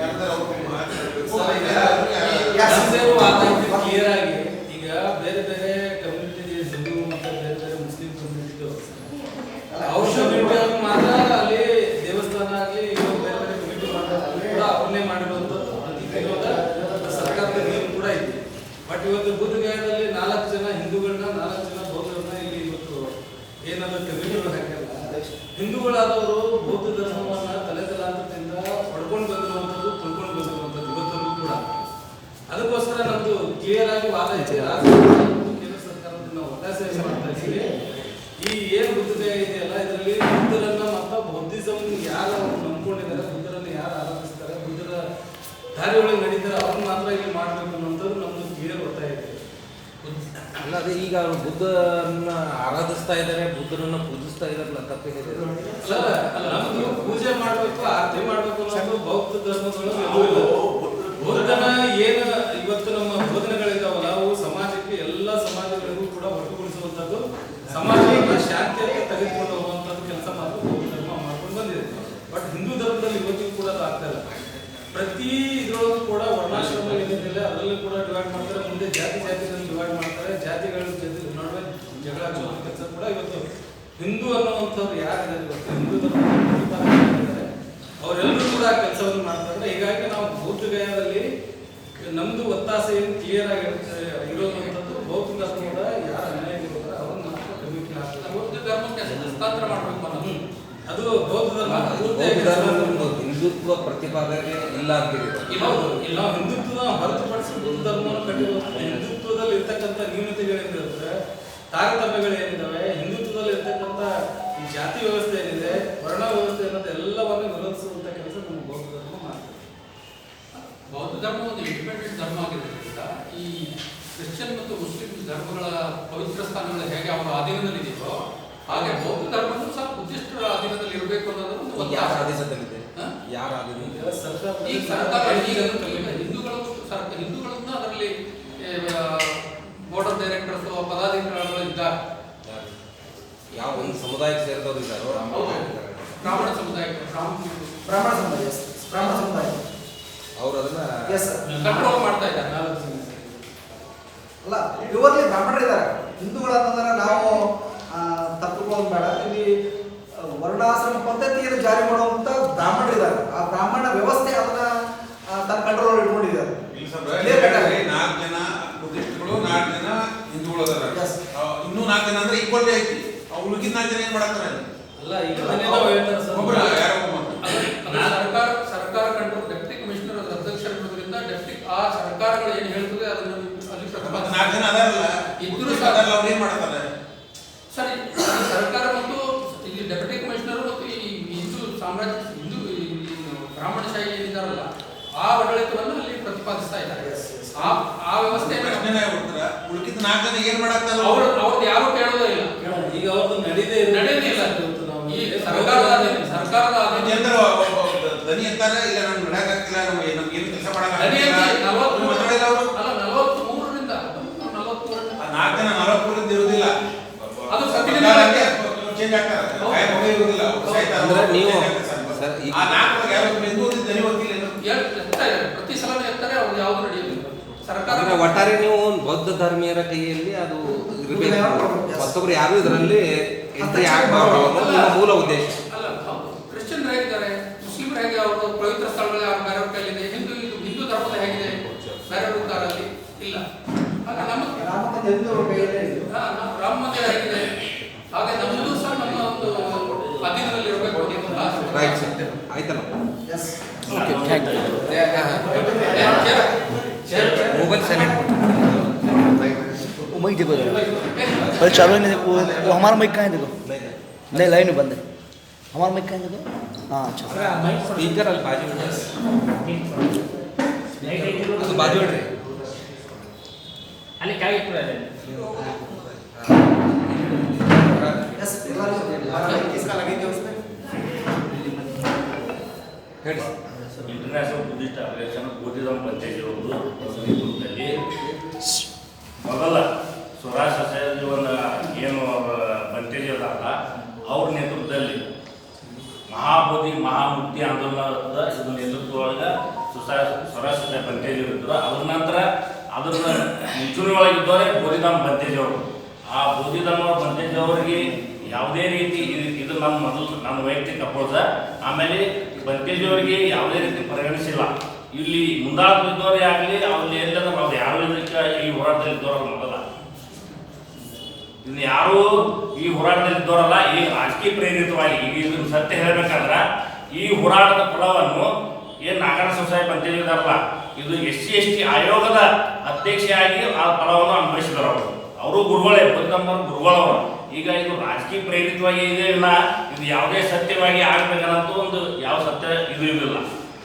B: ಯಾರ್ದಾರ ಅವ್ರು ಮಾತಾಡ್ಬೇಕು.
C: Yes.
E: ಕ್ಲಿಯರ್ ಆಗಿ ಈಗ ಬೇರೆ ಬೇರೆ ಕಮ್ಯುನಿಟಿ ಹಿಂದೂ ಮತ್ತೆ ಬೇರೆ ಬೇರೆ ಮುಸ್ಲಿಂ ಕಮ್ಯುನಿಟಿ ಅವ್ರ ಕಮ್ಯುನಿಟಿ ಅವ್ರು ಮಾತ್ರ ಅಲ್ಲಿ ದೇವಸ್ಥಾನ ಆಗಲಿ ಬೇರೆ ಬೇರೆ ಕಮ್ಯುನಿಟಿ ಮಾಡ್ತಾರೆ ಕೂಡ ಅವ್ರನ್ನೇ ಮಾಡಿರುವಂಥದ್ದು ಅದಕ್ಕೆ ಇವಾಗ ಸರ್ಕಾರದ ನಿಯಮ ಕೂಡ ಇದೆ ಬಟ್ ಇವತ್ತು ಬುದ್ಧಗಯಾದಲ್ಲಿ ನಾಲ್ಕು ಜನ ಹಿಂದೂಗಳನ್ನ ನಾಲ್ಕು ಜನ ಬೌದ್ಧರನ್ನ ಇಲ್ಲಿ ಇವತ್ತು ಏನಾದ್ರು ಕಮ್ಯುನಿಟಿ ಹಾಕಿಲ್ಲ ಹಿಂದೂಗಳಾದವರು ಬೌದ್ಧ ಧರ್ಮವನ್ನ ತಲೆ ತಲಾಂತರದಿಂದ ಪಡ್ಕೊಂಡು ಬಂದಿರುವಂಥದ್ದು ತಿಳ್ಕೊಂಡು ಬಂದಿರುವಂಥದ್ದು ಇವತ್ತವರೆಗೂ ಕೂಡ ಅದಕ್ಕೋಸ್ಕರ ನಮ್ದು ಕ್ಲಿಯರ್ ಆಗಿ ವಾದ ಇದೆ ರಾಜ್ಯ ಮತ್ತು ಕೇಂದ್ರ ಸರ್ಕಾರದ ನಾವು ಒತ್ತಾಸೆ ಮಾಡ್ತಾ ಇದ್ದೀವಿ ಈ ಏನು ಬುದ್ಧಗಯ ಇದೆಯಲ್ಲ ಇದರಲ್ಲಿ ಬುದ್ಧರನ್ನ ಮತ್ತು ಬೌದ್ಧಿಸಮ್ ಯಾರು ನಂಬ್ಕೊಂಡಿದ್ದಾರೆ ಬುದ್ಧರನ್ನ ಯಾರು ಆರಾಧಿಸ್ತಾರೆ ಬುದ್ಧರ ದಾರಿ ಒಳಗೆ ನಡೀತಾರೆ ಅವ್ರನ್ನ ಮಾತ್ರ ಇಲ್ಲಿ ಮಾಡಬೇಕು ಅನ್ನೋಂಥದ್ದು ನಮ್ದು ಕ್ಲಿಯರ್ ಒತ್ತಾಯ ಇದೆ
D: ಅಲ್ಲ ಅದೇ ಈಗ ಅವರು ಬುದ್ಧನ ಆರಾಧಿಸ್ತಾ ಇದ್ದಾರೆ ಬುದ್ಧನನ್ನ ಪೂಜಿಸ್ತಾ ಇದಾರಲ್ಲ ತಪ್ಪೇನಿದೆ.
E: ಹೇಳಿದ್ರು ಅಲ್ಲ ನಮ್ದು ಪೂಜೆ ಮಾಡಬೇಕು ಆರತಿ ಮಾಡಬೇಕು ಅನ್ನೋದು ಬೌದ್ಧ ಧರ್ಮಗಳು ಬುದ್ಧನ ಏನು ಇವತ್ತು ನಮ್ಮ ಬೋಧನೆಗಳಿದಾವಲ್ಲ ಅವು ಸಮಾಜಕ್ಕೆ ಎಲ್ಲ ಸಮಾಜಗಳಿಗೂ ಕೂಡ ಒಟ್ಟುಗೂಡಿಸುವಂಥದ್ದು ಸಮಾಜಕ್ಕೆ ಶಾಂತಿಯನ್ನು ತೆಗೆದುಕೊಂಡು ಹೋಗುವಂಥದ್ದು ಕೆಲಸ ಮಾತ್ರ ಬೌದ್ಧ ಧರ್ಮ ಮಾಡ್ಕೊಂಡು ಬಂದಿದೆ. ಬಟ್ ಹಿಂದೂ ಧರ್ಮದಲ್ಲಿ ಇವತ್ತಿಗೂ ಕೂಡ ಅದು ಆಗ್ತಾ ಇಲ್ಲ. ಪ್ರತಿ ಕೂಡ ವರ್ಣಾಶ್ರಮ ಏನಿದೆ ಅದರಲ್ಲೂ ಕೂಡ ಡಿವೈಡ್ ಮಾಡ್ತಾರೆ. ಮುಂದೆ ಜಾತಿ ಜಾತಿಗಳನ್ನು ಡಿವೈಡ್ ಮಾಡ್ತಾರೆ. ಜಾತಿಗಳ ಜೊತೆ ನಡುವೆ ಜಗಳ ಆಗುವ ಕೆಲಸ ಕೂಡ ಇವತ್ತು ಹಿಂದೂ ಅನ್ನುವಂಥವ್ರು ಯಾರಿದ್ದಾರೆ ಇವತ್ತು ಹಿಂದೂ ಧರ್ಮದ ಅವರೆಲ್ಲರೂ ಕೂಡ ಕೆಲಸವನ್ನು ಮಾಡ್ತಾರೆ. ಹೀಗಾಗಿ ನಾವು ಬೌದ್ಧ ನಮ್ಮದು ನಮ್ದು ಒತ್ತಾಸೆ ಏನು ಕ್ಲಿಯರ್ ಆಗಿ ಇರೋದಂಥದ್ದು ಬೌದ್ಧ ಧರ್ಮದ ಯಾರು ಅನ್ಯಾಯ ಇರೋದ್ರೆ ಅವ್ರನ್ನ ಕಮ್ಯುನಿಟಿ ಹಾಕ್ತಾರೆ
F: ಬೌದ್ಧ ಧರ್ಮಕ್ಕೆ ಹಸ್ತಾಂತರ ಮಾಡಬೇಕು ಅನ್ನೋದು.
E: ಅದು ಧರ್ಮ
D: ಧರ್ಮ ಹಿಂದುತ್ವ ಪ್ರತಿಪಾದನೆ ಇಲ್ಲ ಹಿಂದುತ್ವ
F: ಇಲ್ಲ
E: ಹೊರತುಪಡಿಸಿ ಬೌದ್ಧ ಧರ್ಮವನ್ನು ಕಟ್ಟಿರುವಂತಹ ಹಿಂದುತ್ವದಲ್ಲಿ ಇರ್ತಕ್ಕಂಥ ನ್ಯೂನತೆಗಳೇನಿರುತ್ತೆ ತಾರತಮ್ಯಗಳೇನಿದ್ದಾವೆ ಹಿಂದುತ್ವದಲ್ಲಿ ಇರ್ತಕ್ಕಂಥ ಈ ಜಾತಿ ವ್ಯವಸ್ಥೆ ಏನಿದೆ ವರ್ಣ ವ್ಯವಸ್ಥೆ ಅನ್ನೋದು ಎಲ್ಲವನ್ನು ವಿರೋಧಿಸುವಂತ ಕೆಲಸ ನಮ್ಮ ಬೌದ್ಧ ಧರ್ಮ ಮಾಡ್ತದೆ.
F: ಬೌದ್ಧ ಧರ್ಮ ಒಂದು ಇಂಡಿಪೆಂಡೆಂಟ್ ಧರ್ಮ ಆಗಿರೋದ್ರಿಂದ ಈ ಕ್ರಿಶ್ಚಿಯನ್ ಮತ್ತು ಮುಸ್ಲಿಂ ಧರ್ಮಗಳ ಪವಿತ್ರ ಸ್ಥಾನಗಳು ಹೇಗೆ ಅವರ ಅಧೀನದಲ್ಲಿದೆಯೋ ಹಾಗೆ ಬೌದ್ಧ ಧರ್ಮವು ಬುದ್ಧಿಸ್ಟರ ಅಧೀನದಲ್ಲಿ ಇರಬೇಕು ಅನ್ನೋದು ಒಂದು
D: ಯಾರ. ಆದೇಶದಲ್ಲಿದೆ? ಯಾರ ಆದೇಶ?
E: ಈಗ ಸರ್ಕಾರ
F: ಹಿಂದೂಗಳು ಸರ್ಕಾರ ಹಿಂದೂಗಳನ್ನ ಅದರಲ್ಲಿ ಬೋರ್ಡ್ ಆಫ್ ಡೈರೆಕ್ಟರ್ಸ್ ಪದಾಧಿಕಾರಿಗಳು ಇದ್ದಾರೆ.
D: ಯಾವ ಒಂದು ಸಮುದಾಯಕ್ಕೆ ಸೇರಿದವರು ಇದ್ದಾರೋ?
F: ಬ್ರಾಹ್ಮಣ ಸಮುದಾಯಕ್ಕೆ. ಬ್ರಾಹ್ಮಣ
C: ಬ್ರಾಹ್ಮಣ ಸಮುದಾಯ ಬ್ರಾಹ್ಮಣ ಸಮುದಾಯ.
D: ಅವ್ರು ಅದನ್ನ
F: ಕಂಟ್ರೋಲ್ ಮಾಡ್ತಾ ಇದ್ದಾರೆ.
C: ಅಲ್ಲ ಪ್ಯೂರ್ಲಿ ಬ್ರಾಹ್ಮಣರು ಇದ್ದಾರೆ ಹಿಂದೂಗಳು ಅಂತಂದ್ರೆ ನಾವು ಆ, ತಪ್ಪುಕೊಳ್ಳೋದು ಬೇಡ ಇಲ್ಲಿ ವರ್ಣಾಶ್ರಮ ಪದ್ಧತಿಯನ್ನು ಜಾರಿ ಮಾಡುವಂತ ಬ್ರಾಹ್ಮಣರಿದ್ದಾರೆ ಆ ಬ್ರಾಹ್ಮಣ ವ್ಯವಸ್ಥೆ ಅದನ್ನ ತನ್ನ ಕಂಟ್ರೋಲ್ ಇಟ್ಕೊಂಡಿದ್ದಾರೆ.
B: ನಾಲ್ಕು ಜನ ಬುದ್ಧಿಸ್ಟ್ಗಳು ನಾಲ್ಕು ಜನ ಹಿಂದೂಗಳು ಅದಾರ. ಆ, ಇನ್ನೂ ನಾಲ್ಕು ಜನ ಅಂದ್ರೆ ಈಕ್ವಲ್ ಐತಿ. ಅವ್ರು ಉಳಿದ ನಾಲ್ಕು ಜನ ಏನ್ ಮಾಡತ್ತಾರ
E: ಅಲ್ಲ? ಈಗ
F: ಸರ್ಕಾರ ಸರ್ಕಾರ ಕಂಟ್ರೋಲ್ ಡೆಪ್ಟಿ ಕಮಿಷನರ್ ಅಧ್ಯಕ್ಷರಿರೋದ್ರಿಂದ ಡೆಪ್ಟಿ ಆ ಸರ್ಕಾರಗಳು ಏನ್ ಹೇಳ್ತದೆ ಅದನ್ನ ಅಲ್ಲಿ
B: ನಾಲ್ಕು ಜನ ಅದಾರಲ್ಲ
F: ಇದ್ರೂ
B: ಅದಾರಲ್ಲ ಅವ್ರು ಏನ್ ಮಾಡ್ತಾರೆ
F: ಆಡಳಿತವನ್ನು ಅಲ್ಲಿ ಪ್ರತಿಪಾದಿಸ್ತಾ ಇದ್ದಾರೆ. ಆ ಆ
B: ವ್ಯವಸ್ಥೆ ಉಳಿದ ನಾಲ್ಕು ಜನ ಏನ್ ಮಾಡತ್ತಾರ
F: ಅವ್ರು? ಅವ್ರದ್ದು ಯಾರು ಕೇಳೋದೇ ಇಲ್ಲ.
E: ಈಗ ಅವ್ರದ್ದು ನಡೀದೇ ಇವತ್ತು ನಾವು
F: ಈ ಸರ್ಕಾರದ ಸರ್ಕಾರದ
B: ಜನರು ದನಿ ಅಂತಾರ ಇಲ್ಲ ನಮ್ಗೆ ನಡ್ಯಾಕ್ ಆಗ್ತಿಲ್ಲ ನಮ್ಗೆ ನಮ್ಗೆ ಏನು ಕೆಲಸ ಮಾತಾಡಿಲ್ಲ ಅವರು?
F: ಅಲ್ಲ ನಲವತ್ತ್ ಮೂರರಿಂದ ನಲವತ್ಮೂರರಿಂದ
B: ಆ ನಾಲ್ಕು ಜನ ನಲವತ್ತೂರಿಂದ ಇರುವುದಿಲ್ಲ.
F: ಅದು ಸರಿ
B: ಸರ್ಕಾರಕ್ಕೆ ಚೇಂಜ್ ಆಗ್ತಾರೆ. ಇರುವುದಿಲ್ಲ
D: ಅಂದ್ರೆ ನೀವು
B: ಆ ನಾಲ್ಕು ಯಾರು ಎಂದು ಧನಿ ದನಿ?
F: ಎಲ್- ಎತ್ತಾರೆ. ಪ್ರತಿ ಸಲ ಎತ್ತಾರೆ ಅವ್ರು ಯಾವುದು ನಡೆಯಲಿಲ್ಲ ಸರ್ಕಾರ
D: ಅಂದ್ರೆ ಒಟ್ಟಾರೆ ನೀವು ಒಂದು ಬೌದ್ಧ ಧರ್ಮೀಯರ ಕೈಯಲ್ಲಿ ಅದು ಇರಬೇಕು. ಮತ್ತೊಬ್ರು ಯಾರು ಇದರಲ್ಲಿ ಎಂಟ್ರಿ ಆಗಬಾರ್ದು ಮೂಲ ಉದ್ದೇಶ
G: वो माइक देखो जरा अरे चालू ही नहीं वो, वो हमारा माइक कहाँ है देखो नहीं लाइन में बंद है हमारा माइक कहाँ है देखो हाँ अच्छा
D: ಸ್ಪೀಕರ್ ಅಲ್ಲಿ ಬಾಜು ಇಡ್ರಿ. ಅದು ಬಾಜು ಇಡ್ರಿ
H: ಅಲ್ಲಿ ಕೆಳಗೆ ಇಟ್ಬಿಡೋದು.
C: यस किसका लगेंगे उसमें
D: ಹೇಳಿ
H: ಇಂಟರ್ನ್ಯಾಷನಲ್ ಬುದ್ಧಿಸ್ಟ್ ಅಫಿಲಿಯೇಷನ್ ಬುದ್ಧಿಸಂ ಪಂಚಾಯತಿಯವರು ನೇತೃತ್ವದಲ್ಲಿ ಮೊದಲ ಸ್ವರಾಜ್ ಸೊಸೈಟಿ ಒಂದು ಏನು ಬಂತೇಜ್ ಅದಾರಲ್ಲ ಅವ್ರ ನೇತೃತ್ವದಲ್ಲಿ ಮಹಾಬೋಧಿ ಮಹಾಮುಕ್ತಿ ಆಂದೋಲನದ ಇದು ನೇತೃತ್ವದೊಳಗೆ ಸುಸಾ ಸ್ವರಾಜ್ ಸೊಸೈಟಿ ಬಂತೇಜ್ ಇರುತ್ತಾರೆ ಅದ್ರ ನಂತರ ಅದ್ರ ಮುಂಚೂಣಿ ಒಳಗಿದ್ದವರೇ ಬೋಧಿಧಾಮ್ ಬಂತೇಜ್ ಅವರು. ಆ ಬೋಧಿಧಾಮ ಬಂತೇಜ್ ಅವರಿಗೆ ಯಾವುದೇ ರೀತಿ ಇದು- ನಮ್ಮ ಮೊದಲು ನನ್ನ ವೈಯಕ್ತಿಕ ಅಪೋಸ. ಆಮೇಲೆ ಅವರಿಗೆ ಯಾವುದೇ ರೀತಿ ಪರಿಗಣಿಸಿಲ್ಲ. ಇಲ್ಲಿ ಮುಂದಾಳತ್ವದವರೇ ಆಗಲಿ, ಅವ್ರಲ್ಲಿ ಎಲ್ಲದ ಅವ್ರು ಯಾರು ಇದಕ್ಕೆ ಈ ಹೋರಾಟದಲ್ಲಿ ಇದ್ದವರಲ್ಲ ಮೊದಲ. ಯಾರು ಈ ಹೋರಾಟದಲ್ಲಿ ಇದ್ದವರಲ್ಲ, ಈ ರಾಜಕೀಯ ಪ್ರೇರಿತವಾಗಿ, ಈಗ ಇದನ್ನ ಸತ್ಯ ಹೇಳಬೇಕಾದ್ರೆ, ಈ ಹೋರಾಟದ ಫಲವನ್ನು ಏನು ನಾಗರ ಸೊಸೈಟಿ ಬಂತಿದ್ದಾರಲ್ಲ ಇದು ಎಸ್ ಸಿ, ಎಸ್ ಟಿ ಆಯೋಗದ ಅಧ್ಯಕ್ಷೆಯಾಗಿ ಆ ಫಲವನ್ನು ಅನುಭವಿಸಿದರು ಅವರು. ಅವರು ಗುರುಗಳೇ ಬಂದಮ್ಮರು ಗುರುಗಳವರು. ಈಗ ಇದು ರಾಜಕೀಯ ಪ್ರೇರಿತವಾಗಿ ಇದೇ ಇಲ್ಲ, ಇದು ಯಾವುದೇ ಸತ್ಯವಾಗಿ ಆಗ್ಬೇಕನ್ನಂತೂ ಒಂದು ಯಾವ ಸತ್ಯ ಇದು ಇರಲಿಲ್ಲ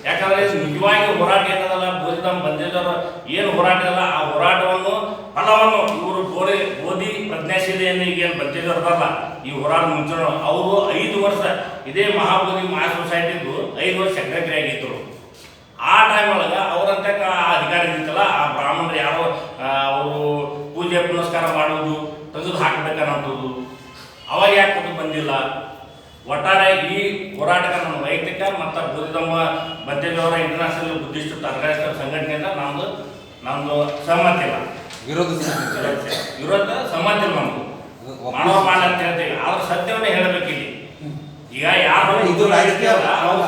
H: ಯಾಕಂದ್ರೆ ನಿಜವಾಗಿ ಹೋರಾಟ ಏನದಲ್ಲ ಬೋಧಿತಮ್ಮ ಬಂದಿದ್ದವರು ಏನು ಹೋರಾಟ ಇಲ್ಲ, ಆ ಹೋರಾಟವನ್ನು ಫಲವನ್ನು ಇವರು ಬೋಧಿ ಬೋಧಿ ಪ್ರಜ್ಞಾಶೀಲೆಯನ್ನು ಈಗ ಏನು ಬಂದಿದ್ದಾರಲ್ಲ ಈ ಹೋರಾಟ ಮುಂಚೆ ಅವರು ಐದು ವರ್ಷ ಇದೇ ಮಹಾಬೋಧಿ ಮಹಾ ಸೊಸೈಟಿದ್ದು ಐದು ವರ್ಷ ಸೆಕ್ರೆಟರಿ ಆಗಿದ್ದರು ಆ ಟೈಮ್ ಒಳಗೆ ಅವರಂತ ಅಧಿಕಾರಿ ಇದ್ದಲ್ಲ ಆ ಬ್ರಾಹ್ಮಣರು ಯಾರೋ ಅವರು ಪೂಜೆ ಪುನಸ್ಕಾರ ಮಾಡುವುದು ತೆಗೆದು ಹಾಕ್ಬೇಕನ್ನೋದು. ಅವಾಗ ಯಾಕೆ ಕೊಟ್ಟು ಬಂದಿಲ್ಲ? ಒಟ್ಟಾರೆ ಈ ಹೋರಾಟಕ್ಕೆ ನಮ್ಮ ವೈಯಕ್ತಿಕ ಮತ್ತು ಬುದ್ಧಿಧಮ್ಮ ಮಧ್ಯದವರ ಇಂಟರ್ನ್ಯಾಷನಲ್ ಬುದ್ಧಿಸ್ಟ್ ತಾತ್ಕಾಲಿಕ ಸಂಘಟನೆಯಿಂದ ನಮ್ಮದು ನಮ್ದು ಸಹಮತಿ ಇಲ್ಲ.
D: ವಿರೋಧ
F: ವಿರೋಧ ಸಹಮತಿ ಇಲ್ಲ ನಮ್ದು. ಮಾಡೋ ಮಾಡ ಅಂತ ಹೇಳ್ತೀವಿ. ಆದ್ರೆ ಸತ್ಯವನ್ನೇ ಹೇಳಬೇಕು ಇಲ್ಲಿ ಈಗ ಯಾರು
D: ಇದು ರಾಜಕೀಯ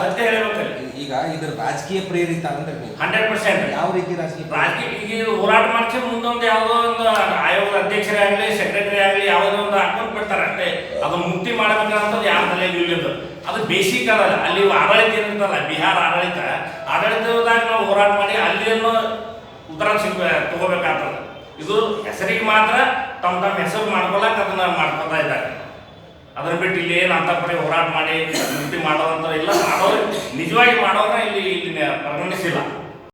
F: ಸತ್ಯ ಹೇಳಬೇಕಲ್ಲಿ.
D: ಈಗ ಇದ್ರ ರಾಜಕೀಯ ಪ್ರೇರಿತ ಅಂದ್ರೆ ನೀವು
F: ಹಂಡ್ರೆಡ್ ಪರ್ಸೆಂಟ್.
D: ಯಾವ ರೀತಿ ರಾಜಕೀಯ
F: ರಾಜಕೀಯ ಈಗ ಹೋರಾಟ ಮಾಡ್ಸಿ ಮುಂದೊಂದು ಯಾವುದೋ ಒಂದು ಆಯೋಗದ ಅಧ್ಯಕ್ಷರೇ ಆಗಲಿ ಸೆಕ್ರೆಟರಿ ಆಗಲಿ ಯಾವುದೋ ಒಂದು ಹಾಕೊಂಡು ಕೊಡ್ತಾರೆ ಅಷ್ಟೇ. ಅದು ಮುಕ್ತಿ ಮಾಡಬೇಕಂತದ್ದು ಯಾರ ತಲೆ ಇಲ್ಲಿದ್ದು ಅದು ಬೇಸಿಕ್ ಅದಲ್ಲ ಅಲ್ಲಿ. ಆಡಳಿತ ಏನಿರ್ತಲ್ಲ ಬಿಹಾರ ಆಡಳಿತ ಆಡಳಿತದಾಗ ನಾವು ಹೋರಾಟ ಮಾಡಿ ಅಲ್ಲಿಯನ್ನು ಉತ್ತರ ಸಿಗ್ ತಗೋಬೇಕಾಗ್ತದೆ. ಇದು ಹೆಸರಿಗೆ ಮಾತ್ರ ತಮ್ಮ ತಮ್ಮ ಹೆಸರು ಮಾಡ್ಕೊಳಕ್ ಅದನ್ನ ಮಾಡ್ಕೊತಾ ಇದ್ದಾರೆ. ಅದನ್ನ ಬಿಟ್ಟು ಇಲ್ಲಿ ಏನು ಅಂತ ಪರಿ ಹೋರಾಟ ಮಾಡಿ ಮಾಡೋದಂತ ಇಲ್ಲ ಮಾಡೋರು, ನಿಜವಾಗಿ ಮಾಡೋರ ಇಲ್ಲಿ ಇಲ್ಲಿ ಪರಿಗಣಿಸಿಲ್ಲ.